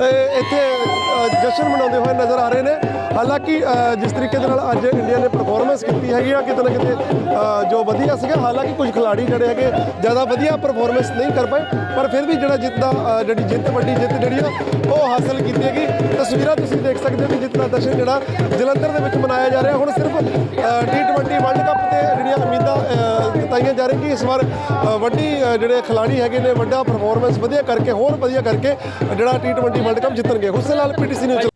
Speaker 3: ਇਹ ਇੱਥੇ ਜਸ਼ਨ ਮਨਾਉਂਦੇ ਹੋਏ ਨਜ਼ਰ ਆ ਰਹੇ ਨੇ। ਹਾਲਾਂਕਿ ਜਿਸ ਤਰੀਕੇ ਦੇ ਨਾਲ ਅੱਜ ਇੰਡੀਆ ਨੇ ਪਰਫਾਰਮੈਂਸ ਕੀਤੀ ਹੈਗੀ ਆ, ਕਿਤੇ ਨਾ ਕਿਤੇ ਜੋ ਵਧੀਆ ਸੀਗਾ, ਹਾਲਾਂਕਿ ਕੁਝ ਖਿਲਾੜੀ ਜਿਹੜੇ ਹੈਗੇ, ਜ਼ਿਆਦਾ ਵਧੀਆ ਪਰਫਾਰਮੈਂਸ ਨਹੀਂ ਕਰ ਪਾਏ, ਪਰ ਫਿਰ ਵੀ ਜਿਹੜਾ ਜਿੱਤ ਦਾ ਜਿਹੜੀ ਜਿੱਤ, ਵੱਡੀ ਜਿੱਤ ਜਿਹੜੀ ਆ, ਉਹ ਹਾਸਲ ਕੀਤੀ ਹੈਗੀ। ਤਸਵੀਰਾਂ ਤੁਸੀਂ ਦੇਖ ਸਕਦੇ ਹੋ ਕਿ ਜਿੱਤ ਦਾ ਜਸ਼ਨ ਜਿਹੜਾ ਜਲੰਧਰ ਦੇ ਵਿੱਚ ਮਨਾਇਆ ਜਾ ਰਿਹਾ, ਹੁਣ ਸਿਰਫ T20 ਵਰਲਡ ਕੱਪ ਤੇ ਜਿਹੜੀਆਂ ਉਮੀਦਾਂ ਜਤਾਈਆਂ ਜਾ ਰਹੀਆਂ ਕਿ ਇਸ ਵਾਰ ਵੱਡੀ ਜਿਹੜੇ ਖਿਲਾੜੀ ਹੈਗੇ ਨੇ, ਵੱਡਾ ਪਰਫਾਰਮੈਂਸ ਵਧੀਆ ਕਰਕੇ, ਹੋਰ ਵਧੀਆ ਕਰਕੇ ਜਿਹੜਾ T20 world cup ਜਿੱਤਣਗੇ। Husan Lal PTC news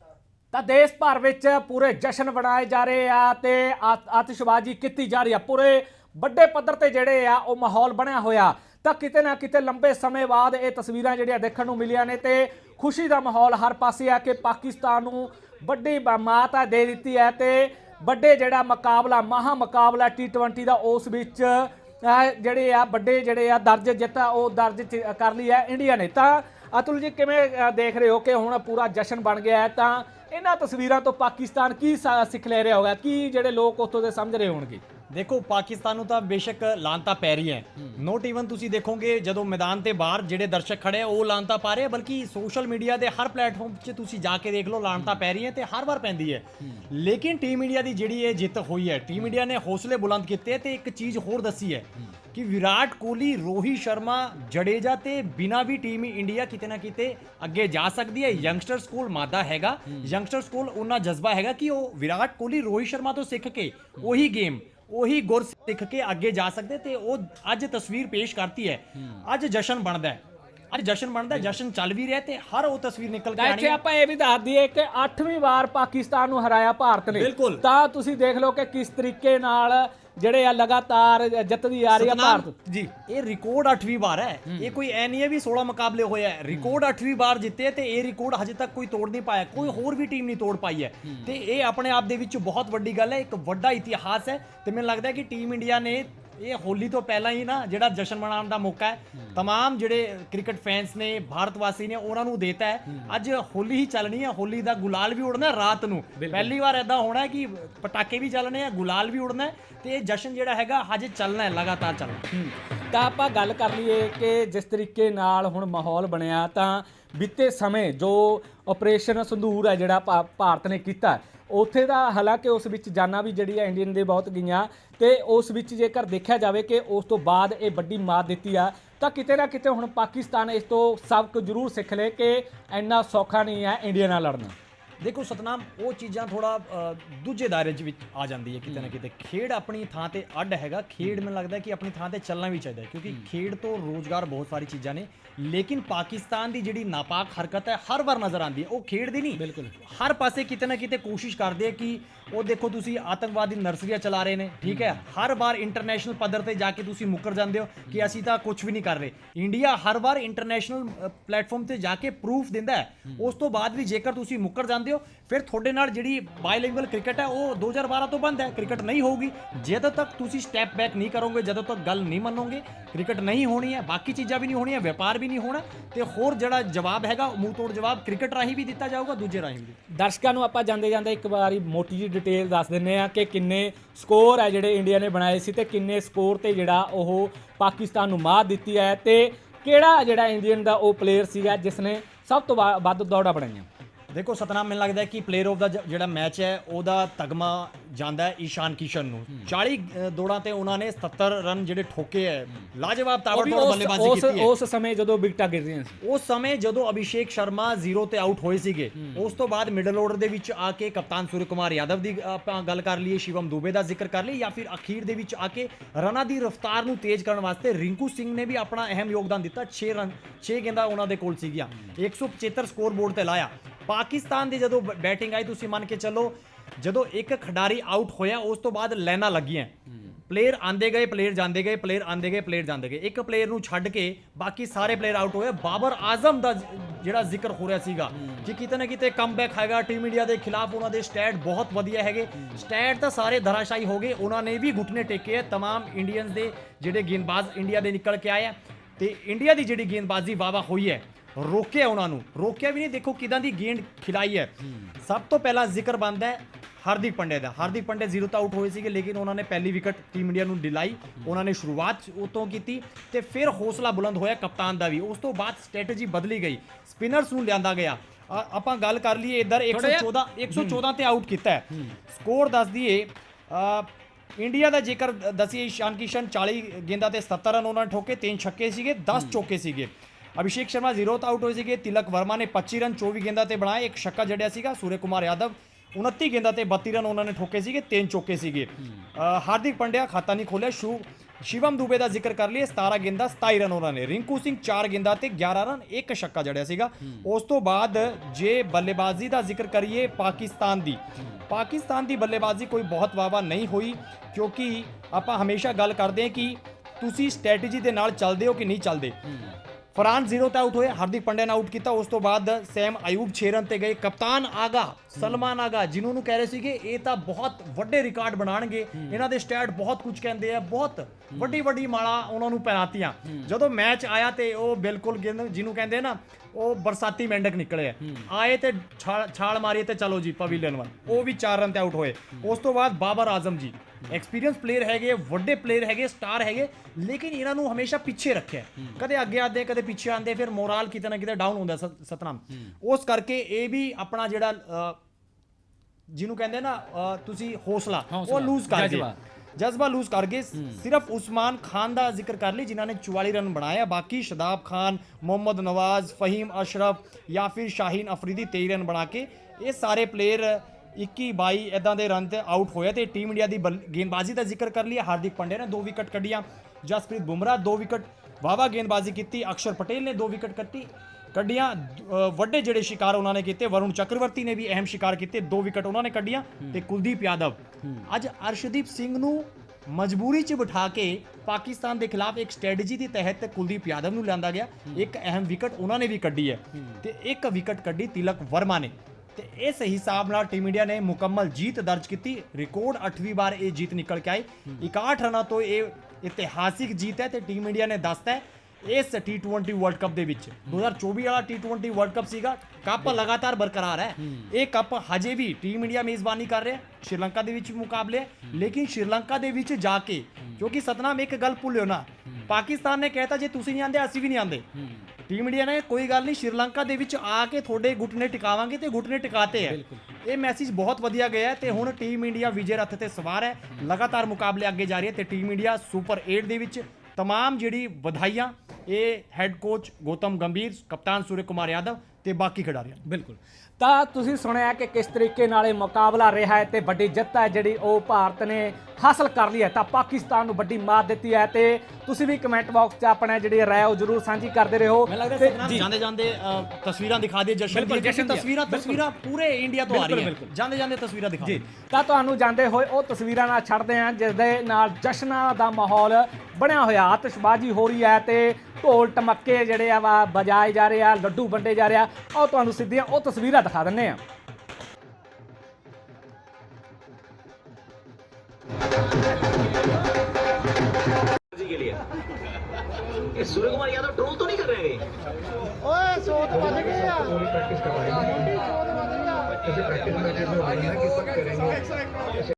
Speaker 1: ਤਾਂ ਦੇਸ਼ ਭਰ ਵਿੱਚ ਪੂਰੇ ਜਸ਼ਨ ਮਨਾਏ ਜਾ ਰਹੇ ਆ ਤੇ ਆਤ- ਆਤਿਸ਼ਬਾਜ਼ੀ ਕੀਤੀ ਜਾ ਰਹੀ ਆ। ਪੂਰੇ ਵੱਡੇ ਪੱਧਰ ਤੇ ਜਿਹੜੇ ਆ, ਉਹ ਮਾਹੌਲ ਬਣਿਆ ਹੋਇਆ। ਤਾਂ ਕਿਤੇ ਨਾ ਕਿਤੇ ਲੰਬੇ ਸਮੇਂ ਬਾਅਦ ਇਹ ਤਸਵੀਰਾਂ ਜਿਹੜੀਆਂ ਦੇਖਣ ਨੂੰ ਮਿਲੀਆਂ ਨੇ ਤੇ ਖੁਸ਼ੀ ਦਾ ਮਾਹੌਲ ਹਰ ਪਾਸੇ ਆ ਕਿ ਪਾਕਿਸਤਾਨ ਨੂੰ ਵੱਡੀ ਮਾਤਾ ਦੇ ਦਿੱਤੀ ਹੈ ਤੇ ਵੱਡੇ ਜਿਹੜਾ ਮੁਕਾਬਲਾ, ਮਹਾ ਮੁਕਾਬਲਾ T20 ਦਾ, ਉਸ ਵਿੱਚ ਜਿਹੜੇ ਆ ਵੱਡੇ ਜਿਹੜੇ ਆ ਦਰਜ ਜਿੱਤ ਉਹ ਦਰਜ ਚ- ਕਰ ਲਈ ਹੈ ਇੰਡੀਆ ਨੇ। ਤਾਂ ਅਤੁਲ ਜੀ ਕਿਵੇਂ ਦੇਖ ਰਹੇ ਹੋ ਕਿ ਹੁਣ ਪੂਰਾ ਜਸ਼ਨ ਬਣ ਗਿਆ ਹੈ ਤਾਂ ਇਹਨਾਂ ਤਸਵੀਰਾਂ ਤੋਂ ਪਾਕਿਸਤਾਨ ਕੀ ਸ- ਸਿੱਖ ਲੈ ਰਿਹਾ ਹੋਗਾ? ਕੀ ਜਿਹੜੇ ਲੋਕ ਉੱਥੋਂ ਦੇ ਸਮਝ ਰਹੇ ਹੋਣਗੇ?
Speaker 2: ਦੇਖੋ ਪਾਕਿਸਤਾਨ ਨੂੰ ਤਾਂ ਬੇਸ਼ੱਕ ਲਾਂਤਾ ਪੈ ਰਹੀ ਹੈ। ਨੋਟ ਈਵਨ ਤੁਸੀਂ ਦੇਖੋਗੇ ਜਦੋਂ ਮੈਦਾਨ ਤੇ ਬਾਹਰ ਜਿਹੜੇ ਦਰਸ਼ਕ ਖੜੇ ਆ ਉਹ ਲਾਂਤਾ ਪਾ ਰਹੇ ਆ ਬਲਕਿ ਸੋਸ਼ਲ ਮੀਡੀਆ ਦੇ ਹਰ ਪਲੇਟਫਾਰਮ 'ਚ ਤੁਸੀਂ ਜਾ ਕੇ ਦੇਖ ਲਓ ਲਾਂਤਾ ਪੈ ਰਹੀ ਹੈ ਤੇ ਹਰ ਵਾਰ ਪੈਂਦੀ ਹੈ। ਲੇਕਿਨ ਟੀਮ ਇੰਡੀਆ ਦੀ ਜਿਹੜੀ ਇਹ ਜਿੱਤ ਹੋਈ ਹੈ ਟੀਮ ਇੰਡੀਆ ਨੇ ਹੌਸਲੇ ਬੁਲੰਦ ਕੀਤੇ ਤੇ ਇੱਕ ਚੀਜ਼ ਹੋਰ ਦੱਸੀ ਹੈ। ਕਿ ਵਿਰਾਟ ਕੋਹਲੀ ਰੋਹਿਤ ਸ਼ਰਮਾ ਜਡੇਜਾ ਤੇ ਬਿਨਾ ਵੀ ਟੀਮ ਇੰਡੀਆ ਕਿਤੇ ਨਾ ਕਿਤੇ ਅੱਗੇ ਜਾ ਸਕਦੀ ਹੈ। ਯੰਗਸਟਰਸ ਕੋਲ ਮਾਦਾ ਹੈਗਾ। ਯੰਗਸਟਰਸ ਕੋਲ ਉਹਨਾਂ ਜਜ਼ਬਾ ਹੈਗਾ ਕਿ ਉਹ ਵਿਰਾਟ ਕੋਹਲੀ ਰੋਹਿਤ ਸ਼ਰਮਾ ਤੋਂ ਸਿੱਖ ਕੇ ਉਹੀ ਗੇਮ ਉਹੀ ਗੁਰ ਸਿੱਖ ਕੇ ਅੱਗੇ ਜਾ ਸਕਦੇ ਤੇ ਉਹ ਅੱਜ ਤਸਵੀਰ ਪੇਸ਼ ਕਰਤੀ ਹੈ। ਅੱਜ ਜਸ਼ਨ ਬਣਦਾ ਹੈ। ਅੱਜ ਜਸ਼ਨ ਬਣਦਾ ਹੈ, ਜਸ਼ਨ ਚੱਲ ਵੀ ਰਿਹਾ ਤੇ ਹਰ ਉਹ ਤਸਵੀਰ ਨਿਕਲ ਕੇ ਆਣੀ
Speaker 1: ਇੱਥੇ
Speaker 2: ਹੈ।
Speaker 1: ਆਪਾਂ ਇਹ ਵੀ ਦੱਸ ਦਈਏ ਕਿ 8ਵੀਂ ਵਾਰ ਪਾਕਿਸਤਾਨ ਨੂੰ ਹਰਾਇਆ ਭਾਰਤ ਨੇ। ਤਾਂ ਤੁਸੀਂ ਦੇਖ ਲਓ ਕਿ ਕਿਸ ਤਰੀਕੇ ਨਾਲ ਜਿਹੜੇ ਆ ਲਗਾਤਾਰ ਜਿੱਤਦੀ ਆ ਰਹੀ ਆ
Speaker 2: ਸਤਨਾਮ
Speaker 1: ਭਾਰਤ।
Speaker 2: ਜੀ ਇਹ ਰਿਕਾਰਡ 8ਵੀਂ ਵਾਰ ਹੈ। ਇਹ ਕੋਈ ਐ ਨਹੀਂ ਹੈ ਵੀ 16 ਮੁਕਾਬਲੇ ਹੋਏ ਹੈ ਰਿਕਾਰਡ 8ਵੀਂ ਵਾਰ ਜਿੱਤੇ ਤੇ ਇਹ ਰਿਕਾਰਡ ਹਜੇ ਤੱਕ ਕੋਈ ਤੋੜ ਨਹੀਂ ਪਾਇਆ। ਕੋਈ ਹੋਰ ਵੀ ਟੀਮ ਨਹੀਂ ਤੋੜ ਪਾਈ ਹੈ। ਤੇ ਇਹ ਆਪਣੇ ਆਪ ਦੇ ਵਿੱਚ ਬਹੁਤ ਵੱਡੀ ਗੱਲ ਹੈ। ਇੱਕ ਵੱਡਾ ਇਤਿਹਾਸ ਹੈ। ਤੇ ਮੈਨੂੰ ਲੱਗਦਾ ਹੈ ਕਿ ਟੀਮ ਇੰਡੀਆ ਨੇ ਇਹ ਹੋਲੀ ਤੋਂ ਪਹਿਲਾਂ ਹੀ ਨਾ ਜਿਹੜਾ ਜਸ਼ਨ ਮਨਾਉਣ ਦਾ ਮੌਕਾ ਹੈ तमाम ਜਿਹੜੇ ਕ੍ਰਿਕਟ ਫੈਨਸ ਨੇ ਭਾਰਤ ਵਾਸੀ ਨੇ ਉਹਨਾਂ ਨੂੰ ਦੇਤਾ ਹੈ ਅੱਜ ਹੋਲੀ ਹੀ ਚੱਲਣੀ ਹੈ ਹੋਲੀ ਦਾ ਗੁਲਾਲ ਵੀ ਉੜਨਾ ਹੈ ਰਾਤ ਨੂੰ ਪਹਿਲੀ ਵਾਰ ਐਦਾਂ ਹੋਣਾ ਹੈ ਕਿ ਪਟਾਕੇ ਵੀ ਚੱਲਣੇ ਆ ਗੁਲਾਲ ਵੀ ਉੜਨਾ ਹੈ ਤੇ ਇਹ ਜਸ਼ਨ ਜਿਹੜਾ ਹੈਗਾ ਹਜੇ ਚੱਲਣਾ ਹੈ ਲਗਾਤਾਰ ਚੱਲਣਾ
Speaker 1: ਤਾਂ ਆਪਾਂ ਗੱਲ ਕਰ ਲਈਏ ਕਿ ਜਿਸ ਤਰੀਕੇ ਨਾਲ ਹੁਣ ਮਾਹੌਲ ਬਣਿਆ ਤਾਂ ਬੀਤੇ ਸਮੇਂ ਜੋ ਆਪਰੇਸ਼ਨ ਸੰਧੂਰ ਹੈ ਜਿਹੜਾ ਭਾ- ਭਾਰਤ ਨੇ ਕੀਤਾ ਉੱਥੇ ਦਾ ਹਾਲਾਂਕਿ ਉਸ ਵਿੱਚ ਜਾਨਾਂ ਵੀ ਜਿਹੜੀ ਹੈ ਇੰਡੀਅਨ ਦੇ ਬਹੁਤ ਗਈਆਂ ਤੇ ਉਸ ਵਿੱਚ ਜੇਕਰ ਦੇਖਿਆ ਜਾਵੇ ਕਿ ਉਸ ਤੋਂ ਬਾਅਦ ਇਹ ਵੱਡੀ ਮਾਰ ਦਿੱਤੀ ਆ, ਤਾਂ ਕਿਤੇ ਨਾ ਕਿਤੇ ਹੁਣ ਪਾਕਿਸਤਾਨ ਇਸ ਤੋਂ ਸਬਕ ਜ਼ਰੂਰ ਸਿੱਖ ਲਏ ਕਿ ਇੰਨਾ ਸੌਖਾ ਨਹੀਂ ਹੈ ਇੰਡੀਆ ਨਾਲ ਲੜਨਾ।
Speaker 2: ਦੇਖੋ ਸਤਨਾਮ ਉਹ ਚੀਜ਼ਾਂ ਥੋੜਾ ਦੂਜੇ ਦਾਇਰੇ 'ਚ ਵਿੱਚ ਆ ਜਾਂਦੀ ਹੈ ਕਿਤੇ ਨਾ ਕਿਤੇ। ਖੇਡ ਆਪਣੀ ਥਾਂ ਤੇ ਅੱਡ ਹੈਗਾ। ਖੇਡ ਮੈਨੂੰ ਲੱਗਦਾ ਕਿ ਆਪਣੀ ਥਾਂ ਤੇ ਚੱਲਣਾ ਵੀ ਚਾਹੀਦਾ ਕਿਉਂਕਿ ਖੇਡ ਤੋਂ ਰੋਜ਼ਗਾਰ ਬਹੁਤ ਸਾਰੀ ਚੀਜ਼ਾਂ ਨੇ। ਲੇਕਿਨ ਪਾਕਿਸਤਾਨ ਦੀ ਜਿਹੜੀ ਨਾਪਾਕ ਹਰਕਤ ਹੈ ਹਰ ਵਾਰ ਨਜ਼ਰ ਆਉਂਦੀ ਹੈ। ਉਹ ਖੇਡ ਦੀ ਨਹੀਂ। ਬਿਲਕੁਲ। ਹਰ ਪਾਸੇ ਕਿਤੇ ਨਾ ਕਿਤੇ ਕੋਸ਼ਿਸ਼ ਕਰਦੇ ਆ ਕਿ ਉਹ ਦੇਖੋ ਤੁਸੀਂ ਆਤੰਕਵਾਦੀ ਨਰਸਰੀਆਂ ਚਲਾ ਰਹੇ ਨੇ ਠੀਕ ਹੈ? ਹਰ ਵਾਰ ਇੰਟਰਨੈਸ਼ਨਲ ਪੱਧਰ ਤੇ ਜਾ ਕੇ ਤੁਸੀਂ ਮੁੱਕਰ ਜਾਂਦੇ ਹੋ ਕਿ ਅਸੀਂ ਤਾਂ ਕੁਝ ਵੀ ਨਹੀਂ ਕਰ ਰਹੇ। ਇੰਡੀਆ ਹਰ ਵਾਰ ਇੰਟਰਨੈਸ਼ਨਲ ਪਲੇਟਫਾਰਮ ਤੇ ਜਾ ਕੇ ਪ੍ਰੂਫ ਦਿੰਦਾ ਹੈ। ਉਸ ਤੋਂ ਬਾਅਦ ਵੀ ਜੇਕਰ ਤੁਸੀਂ ਮੁੱਕਰ ਜਾਂਦੇ ਹੋ ਫਿਰ ਤੁਹਾਡੇ ਨਾਲ ਜਿਹੜੀ ਬਾਇਲਿੰਗੁਅਲ ਕ੍ਰਿਕਟ ਹੈ, ਉਹ 2012 ਤੋਂ ਬੰਦ ਹੈ। ਕ੍ਰਿਕਟ ਨਹੀਂ ਹੋਊਗੀ। ਜਦੋਂ ਤੱਕ ਤੁਸੀਂ ਸਟੈਪ ਬੈਕ ਨਹੀਂ ਕਰੋਗੇ, ਜਦੋਂ ਤੱਕ ਗੱਲ ਨਹੀਂ ਮੰਨੋਗੇ ਕ੍ਰਿਕਟ ਨਹੀਂ ਹੋਣੀ ਹੈ। ਬਾਕੀ ਚੀਜ਼ਾਂ ਵੀ ਨਹੀਂ ਹੋਣੀਆਂ, ਵਪਾਰ ਵੀ ਨਹੀਂ ਹੋਣਾ। ਤੇ ਹੋਰ ਜਿਹੜਾ ਜਵਾਬ ਹੈਗਾ ਮੂੰਹ ਤੋੜ ਜਵਾਬ ਕ੍ਰਿਕਟ ਰਾਹੀਂ ਵੀ ਦਿੱਤਾ ਜਾਊਗਾ, ਦੂਜੇ ਰਾਹੀਂ ਵੀ।
Speaker 1: ਦਰਸ਼ਕਾਂ ਨੂੰ ਆਪਾਂ ਜਾਂਦੇ ਜਾਂਦੇ ਇੱਕ ਵਾਰੀ ਮੋਟੀ ਜੀ ਡਿਟੇਲ ਦੱਸ ਦਿੰਨੇ ਆ ਕਿ ਕਿੰਨੇ ਸਕੋਰ ਹੈ ਜਿਹੜੇ ਇੰਡੀਆ ਨੇ ਬਣਾਏ ਸੀ ਤੇ ਕਿੰਨੇ ਸਕੋਰ ਤੇ ਜਿਹੜਾ ਉਹ ਪਾਕਿਸਤਾਨ ਨੂੰ ਮਾਰ ਦਿੱਤੀ ਹੈ ਤੇ ਕਿਹੜਾ ਜਿਹੜਾ ਇੰਡੀਅਨ ਦਾ ਉਹ ਪਲੇਅਰ ਸੀਗਾ ਜਿਸ ਨੇ ਸਭ ਤੋਂ ਵਾ- ਵੱਧ ਦੌੜਾਂ ਬਣਾਈਆਂ।
Speaker 2: ਦੇਖੋ ਸਤਨਾਮ ਮੈਨੂੰ ਲੱਗਦਾ ਹੈ ਕਿ ਪਲੇਅਰ ਆਫ ਦਾ ਜਿਹੜਾ ਮੈਚ ਹੈ ਉਹਦਾ ਤਗਮਾ ਜਾਂਦਾ ਹੈ ਈਸ਼ਾਨ ਕਿਸ਼ਨ ਨੂੰ। 40 ਅ, ਦੌੜਾਂ ਤੇ ਉਹਨਾਂ ਨੇ 77 ਰਨ ਜਿਹੜੇ ਠੋਕੇ ਹੈ ਲਾਜਵਾਬ ਤਾਬੜਤੋੜ ਬੱਲੇਬਾਜ਼ੀ
Speaker 1: ਉਸ
Speaker 2: ਕੀਤੀ ਹੈ।
Speaker 1: ਉਸ ਸਮੇਂ ਜਦੋਂ ਵਿਕਟਾਂ ਗਿਰ ਰਹੀਆਂ ਸੀ।
Speaker 2: ਉਸ ਸਮੇਂ ਜਦੋਂ ਅਭਿਸ਼ੇਕ ਸ਼ਰਮਾ ਜ਼ੀਰੋ ਤੇ ਆਊਟ ਹੋਏ ਸੀਗੇ ਉਸ ਤੋਂ ਬਾਅਦ ਮਿਡਲ ਆਰਡਰ ਦੇ ਵਿੱਚ ਆ ਕੇ ਕਪਤਾਨ ਸੂਰਜ ਕੁਮਾਰ ਯਾਦਵ ਦੀ ਆਪਾਂ ਗੱਲ ਕਰ ਲਈਏ ਸ਼ਿਵਮ ਦੂਬੇ ਦਾ ਜ਼ਿਕਰ ਕਰ ਲਈਏ ਜਾਂ ਫਿਰ ਅਖੀਰ ਦੇ ਵਿੱਚ ਆ ਕੇ ਰਨਾਂ ਦੀ ਰਫ਼ਤਾਰ ਨੂੰ ਤੇਜ਼ ਕਰਨ ਵਾਸਤੇ ਰਿੰਕੂ ਸਿੰਘ ਨੇ ਵੀ ਆਪਣਾ ਅਹਿਮ ਯੋਗਦਾਨ ਦਿੱਤਾ 6 ਰਨ 6 ਗੇਂਦਾਂ ਉਹਨਾਂ ਦੇ ਕੋਲ ਸੀਗੀਆਂ। 175 ਸਕੋਰ ਬੋਰਡ ਤੇ ਲਾਇਆ। ਪਾਕਿਸਤਾਨ ਦੀ ਜਦੋਂ ਬੈਟਿੰਗ ਆਈ ਤੁਸੀਂ ਮੰਨ ਕੇ ਚੱਲੋ ਜਦੋਂ ਇੱਕ ਖਿਡਾਰੀ ਆਊਟ ਹੋਇਆ ਉਸ ਤੋਂ ਬਾਅਦ ਲਾਈਨਾਂ ਲੱਗੀਆਂ ਪਲੇਅਰ ਆਂਦੇ ਗਏ ਪਲੇਅਰ ਜਾਂਦੇ ਗਏ ਪਲੇਅਰ ਆਂਦੇ ਗਏ ਪਲੇਅਰ ਜਾਂਦੇ ਗਏ ਇੱਕ ਪਲੇਅਰ ਨੂੰ ਛੱਡ ਕੇ ਬਾਕੀ ਸਾਰੇ ਪਲੇਅਰ ਆਊਟ ਹੋਏ ਬਾਬਰ ਆਜ਼ਮ ਦਾ ਜ- ਜਿਹੜਾ ਜ਼ਿਕਰ ਹੋ ਰਿਹਾ ਸੀਗਾ ਕਿ ਕਿਤੇ ਨਾ ਕਿਤੇ ਕਮਬੈਕ ਹੈਗਾ ਟੀਮ ਇੰਡੀਆ ਦੇ ਖਿਲਾਫ ਉਹਨਾਂ ਦੇ ਸਟੈਟ ਬਹੁਤ ਵਧੀਆ ਹੈਗੇ ਸਟੈਟ ਤਾਂ ਸਾਰੇ ਧਰਾਸ਼ਾਈ ਹੋ ਗਏ ਉਹਨਾਂ ਨੇ ਵੀ ਘੁਟਨੇ ਟੇਕੇ ਹੈ तमाम ਇੰਡੀਅਨਸ ਦੇ ਜਿਹੜੇ ਗੇਂਦਬਾਜ਼ ਇੰਡੀਆ ਦੇ ਨਿਕਲ ਕੇ ਆਏ ਆ ਤੇ ਇੰਡੀਆ ਦੀ ਜਿਹੜੀ ਗੇਂਦਬਾਜ਼ੀ ਵਾਵਾ ਹੋਈ ਹੈ ਰੋਕਿਆ ਉਹਨਾਂ ਨੂੰ। ਰੋਕਿਆ ਵੀ ਨਹੀਂ ਦੇਖੋ ਕਿਦਾਂ ਦੀ ਗੇਂਦ ਖਿਲਾਈ ਹੈ। ਸਭ ਤੋਂ ਪਹਿਲਾਂ ਜ਼ਿਕਰ ਬਣਦਾ ਹੈ ਹਾਰਦਿਕ ਪੰਡਿਆ ਦਾ। ਹਾਰਦਿਕ ਪੰਡਿਆ ਜ਼ੀਰੋ ਤੋਂ ਆਊਟ ਹੋਏ ਸੀਗੇ ਲੇਕਿਨ ਉਹਨਾਂ ਨੇ ਪਹਿਲੀ ਵਿਕਟ ਟੀਮ ਇੰਡੀਆ ਨੂੰ ਦਿਲਾਈ। ਉਹਨਾਂ ਨੇ ਸ਼ੁਰੂਆਤ ਉਤੋਂ ਕੀਤੀ ਤੇ ਫਿਰ ਹੌਸਲਾ ਬੁਲੰਦ ਹੋਇਆ ਕਪਤਾਨ ਦਾ ਵੀ। ਉਸ ਤੋਂ ਬਾਅਦ ਸਟ੍ਰੈਟਜੀ ਬਦਲੀ ਗਈ। ਸਪਿਨਰਸ ਨੂੰ ਲਿਆਂਦਾ ਗਿਆ। ਆਪਾਂ ਗੱਲ ਕਰ ਲਈਏ ਇੱਧਰ 114 114 ਤੇ ਆਊਟ ਕੀਤਾ ਹੈ। ਸਕੋਰ ਦੱਸ ਦਈਏ ਇੰਡੀਆ ਦਾ ਜੇਕਰ ਦਸੀਏ ਈਸ਼ਾਨ ਕਿਸ਼ਨ 40 ਗੇਂਦਾਂ ਤੇ 70 ਰਨ ਉਹਨਾਂ ਨੇ ਠੋਕੇ ਤਿੰਨ ਛੱਕੇ ਸੀਗੇ 10 ਚੌਕੇ ਸੀਗੇ। ਅਭਿਸ਼ੇਕ ਸ਼ਰਮਾ ਜ਼ੀਰੋ ਤੋਂ ਆਊਟ ਹੋਏ ਸੀਗੇ ਤਿਲਕ ਵਰਮਾ ਨੇ 25 ਰਨ 24 ਗੇਂਦਾਂ ਤੇ ਬਣਾਏ ਇੱਕ ਛੱਕਾ ਜੜਿਆ ਸੀਗਾ ਸੂਰਜ ਕੁਮਾਰ ਯਾਦਵ 29 ਗੇਂਦਾਂ ਤੇ 32 ਰਨ ਉਹਨਾਂ ਨੇ ਠੋਕੇ ਸੀਗੇ ਤਿੰਨ ਚੌਕੇ ਸੀਗੇ। ਹਾਰਦਿਕ ਪੰਡਿਆ ਖਾਤਾ ਨਹੀਂ ਖੋਲਿਆ ਸ਼ੂ ਸ਼ਿਵਮ ਦੁਬੇ ਦਾ ਜ਼ਿਕਰ ਕਰ ਲਈਏ 17 ਗੇਂਦਾਂ 27 ਰਨ ਉਹਨਾਂ ਨੇ। ਰਿੰਕੂ ਸਿੰਘ 4 ਗੇਂਦਾਂ ਤੇ 11 ਰਨ ਇੱਕ ਛੱਕਾ ਜੜਿਆ ਸੀਗਾ। ਉਸ ਤੋਂ ਬਾਅਦ ਜੇ ਬੱਲੇਬਾਜ਼ੀ ਦਾ ਜ਼ਿਕਰ ਕਰੀਏ ਪਾਕਿਸਤਾਨ ਦੀ। ਪਾਕਿਸਤਾਨ ਦੀ ਬੱਲੇਬਾਜ਼ੀ ਕੋਈ ਬਹੁਤ ਵਾਵਾ ਨਹੀਂ ਹੋਈ ਕਿਉਂਕਿ ਆਪਾਂ ਹਮੇਸ਼ਾ ਗੱਲ ਕਰਦੇ ਹਾਂ ਕਿ ਤੁਸੀਂ ਸਟ੍ਰੈਟਜੀ ਦੇ ਨਾਲ ਚੱਲਦੇ ਹੋ ਕਿ ਨਹੀਂ ਚੱਲਦੇ। ਫਰਾਨ ਜ਼ੀਰੋ ਤੇ ਆਊਟ ਹੋਏ ਹਾਰਦਿਕ ਪੰਡਿਆ ਨੇ ਆਊਟ ਕੀਤਾ। ਉਸ ਤੋਂ ਬਾਅਦ ਸੈਮ ਆਯੂਬ 6 ਰਨ ਤੇ ਗਏ। ਕਪਤਾਨ ਆਗਾ ਸਲਮਾਨ ਆਗਾ ਜਿਨ੍ਹਾਂ ਨੂੰ ਕਹਿ ਰਹੇ ਸੀਗੇ ਇਹ ਤਾਂ ਬਹੁਤ ਵੱਡੇ ਰਿਕਾਰਡ ਬਣਾਣਗੇ ਇਹਨਾਂ ਦੇ ਸਟੈਟ ਬਹੁਤ ਕੁਝ ਕਹਿੰਦੇ ਆ ਬਹੁਤ ਵੱਡੀ ਵੱਡੀ ਮਾਲਾ ਉਹਨਾਂ ਨੂੰ ਪਹਿਨਾਤੀਆਂ ਜਦੋਂ ਮੈਚ ਆਇਆ ਤੇ ਉਹ ਬਿਲਕੁਲ ਜਿਹਨੂੰ ਕਹਿੰਦੇ ਨਾ ਉਹ ਬਰਸਾਤੀ ਮੈਂਡਕ ਨਿਕਲੇ ਆ। ਆਏ ਤੇ ਛਾਲ ਛਾਲ ਮਾਰੀ ਤੇ ਚਲੋ ਜੀ ਪਵੀਲੀਅਨ ਵੱਲ ਉਹ ਵੀ 4 ਰਨ ਤੇ ਆਊਟ ਹੋਏ। ਉਸ ਤੋਂ ਬਾਅਦ ਬਾਬਰ ਆਜ਼ਮ ਜੀ। ਐਕਸਪੀਰੀਅੰਸ ਪਲੇਅਰ ਹੈਗੇ ਵੱਡੇ ਪਲੇਅਰ ਹੈਗੇ ਸਟਾਰ ਹੈਗੇ ਲੇਕਿਨ ਇਹਨਾਂ ਨੂੰ ਹਮੇਸ਼ਾ ਪਿੱਛੇ ਰੱਖਿਆ ਕਦੇ ਅੱਗੇ ਆਦੇ ਕਦੇ ਪਿੱਛੇ ਆਂਦੇ ਫਿਰ ਮੋਰਲ ਕਿਤੇ ਨਾ ਕਿਤੇ ਡਾਊਨ ਹੁੰਦਾ ਸਤ- ਸਤਨਾਮ। ਉਸ ਕਰਕੇ ਇਹ ਵੀ ਆਪਣਾ ਜਿਹੜਾ ਜਿਹਨੂੰ ਕਹਿੰਦੇ ਨਾ ਤੁਸੀਂ ਹੌਸਲਾ ਉਹ ਲੂਜ਼ ਕਰ ਗਏ।
Speaker 1: ਜਜ਼ਬਾ।
Speaker 2: ਜਜ਼ਬਾ ਲੂਜ਼ ਕਰ ਗਏ। ਸਿਰਫ ਉਸਮਾਨ ਖਾਨ ਦਾ ਜ਼ਿਕਰ ਕਰ ਲਈ ਜਿਨ੍ਹਾਂ ਨੇ 44 ਰਨ ਬਣਾਇਆ ਬਾਕੀ ਸ਼ਦਾਬ ਖਾਨ ਮੁਹੰਮਦ ਨਵਾਜ਼ ਫਹੀਮ ਅਸ਼ਰਫ ਜਾਂ ਫਿਰ ਸ਼ਾਹੀਨ ਅਫਰੀਦੀ 23 ਰਨ ਬਣਾ ਕੇ ਇਹ ਸਾਰੇ ਪਲੇਅਰ 21 22 ਇਦਾਂ ਦੇ ਰਨ ਤੇ ਆਊਟ ਹੋਏ ਤੇ ਟੀਮ ਇੰਡੀਆ ਦੀ ਗੇਂਦਬਾਜ਼ੀ ਦਾ ਜ਼ਿਕਰ ਕਰ ਲਿਆ ਹਾਰਦਿਕ ਪੰਡਿਆ ਨੇ ਦੋ ਵਿਕਟ ਕੱਢੀਆਂ। ਜਸਪ੍ਰੀਤ ਬੁਮਰਾਹ ਦੋ ਵਿਕਟ ਵਾਵਾ ਗੇਂਦਬਾਜ਼ੀ ਕੀਤੀ। ਅਕਸ਼ਰ ਪਟੇਲ ਨੇ ਦੋ ਵਿਕਟ ਕੱਟੀ ਕੱਢੀਆਂ। ਵੱਡੇ ਜਿਹੜੇ ਸ਼ਿਕਾਰ ਉਹਨਾਂ ਨੇ ਕੀਤੇ। ਵਰੁਣ ਚੱਕਰਵਰਤੀ ਨੇ ਵੀ ਅਹਿਮ ਸ਼ਿਕਾਰ ਕੀਤੇ। ਦੋ ਵਿਕਟ ਉਹਨਾਂ ਨੇ ਕੱਢੀਆਂ ਤੇ ਕੁਲਦੀਪ ਯਾਦਵ। ਅੱਜ ਅਰਸ਼ਦੀਪ ਸਿੰਘ ਨੂੰ ਮਜਬੂਰੀ 'ਚ ਬਿਠਾ ਕੇ ਪਾਕਿਸਤਾਨ ਦੇ ਖਿਲਾਫ ਇੱਕ ਸਟ੍ਰੈਟਜੀ ਦੇ ਤਹਿਤ ਕੁਲਦੀਪ ਯਾਦਵ ਨੂੰ ਲਿਆਂਦਾ ਗਿਆ। ਇੱਕ ਅਹਿਮ ਵਿਕਟ ਉਹਨਾਂ ਨੇ ਵੀ ਕੱਢੀ ਹੈ। ਤੇ ਇੱਕ ਵਿਕਟ ਕੱਢੀ ਤਿਲਕ ਵਰਮਾ ਨੇ। ਤੇ ਇਸ ਹਿਸਾਬ ਨਾਲ ਟੀਮ ਇੰਡੀਆ ਨੇ ਮੁਕੰਮਲ ਜੀਤ ਦਰਜ ਕੀਤੀ। ਰਿਕਾਰਡ 8ਵੀਂ ਵਾਰ ਇਹ ਜੀਤ ਨਿਕਲ ਕੇ ਆਈ। 61 ਰਨਾਂ ਤੋਂ ਇਹ ਇਤਿਹਾਸਿਕ ਜੀਤ ਹੈ ਤੇ ਟੀਮ ਇੰਡੀਆ ਨੇ ਦੱਸਤਾ ਹੈ ਇਸ T20 ਵਰਲਡ ਕੱਪ ਦੇ ਵਿੱਚ। 2024 ਵਾਲਾ T20 ਵਰਲਡ ਕੱਪ ਸੀਗਾ। ਕੱਪ ਲਗਾਤਾਰ ਬਰਕਰਾਰ ਹੈ। ਇਹ ਕੱਪ ਹਜੇ ਵੀ ਟੀਮ ਇੰਡੀਆ ਮੇਜ਼ਬਾਨੀ ਕਰ ਰਿਹਾ ਸ਼੍ਰੀਲੰਕਾ ਦੇ ਵਿੱਚ ਮੁਕਾਬਲੇ ਲੇਕਿਨ ਸ਼੍ਰੀਲੰਕਾ ਦੇ ਵਿੱਚ ਜਾ ਕੇ ਕਿਉਂਕਿ ਸਤਨਾਮ ਇੱਕ ਗੱਲ ਭੁੱਲਿਓ ਨਾ ਪਾਕਿਸਤਾਨ ਨੇ ਕਹਿਤਾ ਜੇ ਤੁਸੀਂ ਨਹੀਂ ਆਂਦੇ ਅਸੀਂ ਵੀ ਨਹੀਂ ਆਂਦੇ ਟੀਮ ਇੰਡੀਆ ਨੇ ਕੋਈ ਗੱਲ ਨਹੀਂ ਸ਼੍ਰੀਲੰਕਾ ਦੇ ਵਿੱਚ ਆ ਕੇ ਤੁਹਾਡੇ ਗੁੱਟਨੇ ਟਿਕਾਵਾਂਗੇ ਤੇ ਗੁੱਟਨੇ ਟਿਕਾਤੇ ਹੈ ਇਹ ਮੈਸੇਜ ਬਹੁਤ ਵਧੀਆ ਗਿਆ ਤੇ ਹੁਣ ਟੀਮ ਇੰਡੀਆ ਵਿਜੇ ਰੱਥ ਤੇ ਸਵਾਰ ਹੈ। ਲਗਾਤਾਰ ਮੁਕਾਬਲੇ ਅੱਗੇ ਜਾ ਰਹੀ ਹੈ ਤੇ ਟੀਮ ਇੰਡੀਆ ਸੁਪਰ 8 ਦੇ ਵਿੱਚ ਤਮਾਮ ਜਿਹੜੀ ਵਧਾਈਆਂ ਇਹ ਹੈੱਡ ਕੋਚ ਗੌਤਮ ਗੰਭੀਰ ਕਪਤਾਨ ਸੂਰਜ ਕੁਮਾਰ ਯਾਦਵ ਤੇ ਬਾਕੀ ਖਿਡਾਰੀਆਂ ਨੂੰ।
Speaker 1: ਬਿਲਕੁਲ ਤਾਂ ਤੁਸੀਂ ਸੁਣਿਆ ਕਿ ਕਿਸ ਤਰੀਕੇ ਨਾਲ ਇਹ ਮੁਕਾਬਲਾ ਰਿਹਾ ਹੈ ਤੇ ਵੱਡੀ ਜਿੱਤ ਹੈ ਜਿਹੜੀ ਉਹ ਭਾਰਤ ਨੇ ਹਾਸਲ ਕਰ ਲਈ ਹੈ ਤਾਂ ਪਾਕਿਸਤਾਨ ਨੂੰ ਵੱਡੀ ਮਾਤ ਦਿੱਤੀ ਹੈ ਤੇ ਤੁਸੀਂ ਵੀ ਕਮੈਂਟ ਬਾਕਸ 'ਚ ਆਪਣਾ ਜਿਹੜੀ ਰਾਏ ਉਹ ਜ਼ਰੂਰ ਸਾਂਝੀ ਕਰਦੇ ਰਹੋ
Speaker 2: ਮੈਨੂੰ ਲੱਗਦਾ
Speaker 1: ਤੇ-
Speaker 2: ਸਤਨਾਮ
Speaker 1: ਜੀ।
Speaker 2: ਜਾਂਦੇ ਜਾਂਦੇ ਤਸਵੀਰਾਂ ਦਿਖਾ ਦੇ ਜਸ਼ਨ
Speaker 1: ਬਿਲਕੁਲ,
Speaker 2: ਦੀਆਂ
Speaker 1: ਜਸ਼ਨ ਦੀਆਂ।
Speaker 2: ਤਸਵੀਰਾਂ ਤਸਵੀਰਾਂ ਪੂਰੇ ਇੰਡੀਆ ਤੋਂ ਆ
Speaker 1: ਬਿਲਕੁਲ,
Speaker 2: ਰਹੀਆਂ
Speaker 1: ਬਿਲਕੁਲ।
Speaker 2: ਜਾਂਦੇ ਜਾਂਦੇ ਤਸਵੀਰਾਂ ਦਿਖਾ
Speaker 1: ਜੀ ਤਾਂ ਤੁਹਾਨੂੰ ਜਾਂਦੇ ਹੋਏ ਉਹ ਤਸਵੀਰਾਂ ਨਾਲ ਛੱਡਦੇ ਹਾਂ ਜਿਸ ਦੇ ਨਾਲ ਜਸ਼ਨਾਂ ਦਾ ਮਾਹੌਲ ਬਣਿਆ ਹੋਇਆ ਆਤਿਸ਼ਬਾਜ਼ੀ ਹੋ ਰਹੀ ਹੈ ਤੇ ਢੋਲ ਟਮੱਕੇ ਜਿਹੜੇ ਆ ਵਾ ਵਜਾਏ ਜਾ ਰਹੇ ਆ ਲੱਡੂ ਵੰਡੇ ਜਾ ਰਹੇ ਆ ਉਹ ਤੁਹਾਨੂੰ ਸਿੱਧੀਆਂ ਉਹ ਤਸਵੀਰਾਂ ਦਿਖਾ ਦਿੰਨੇ ਆ
Speaker 7: के लिए ये सूर्य कुमार यादव ट्रोल तो नहीं कर रहे हैं
Speaker 4: ਓਏ ਸੋਤ ਵੱਜ ਗਏ ਆ
Speaker 8: प्रैक्टिस करवाएंगे जैसे प्रैक्टिस मैचेस में होता है ना कि सब करेंगे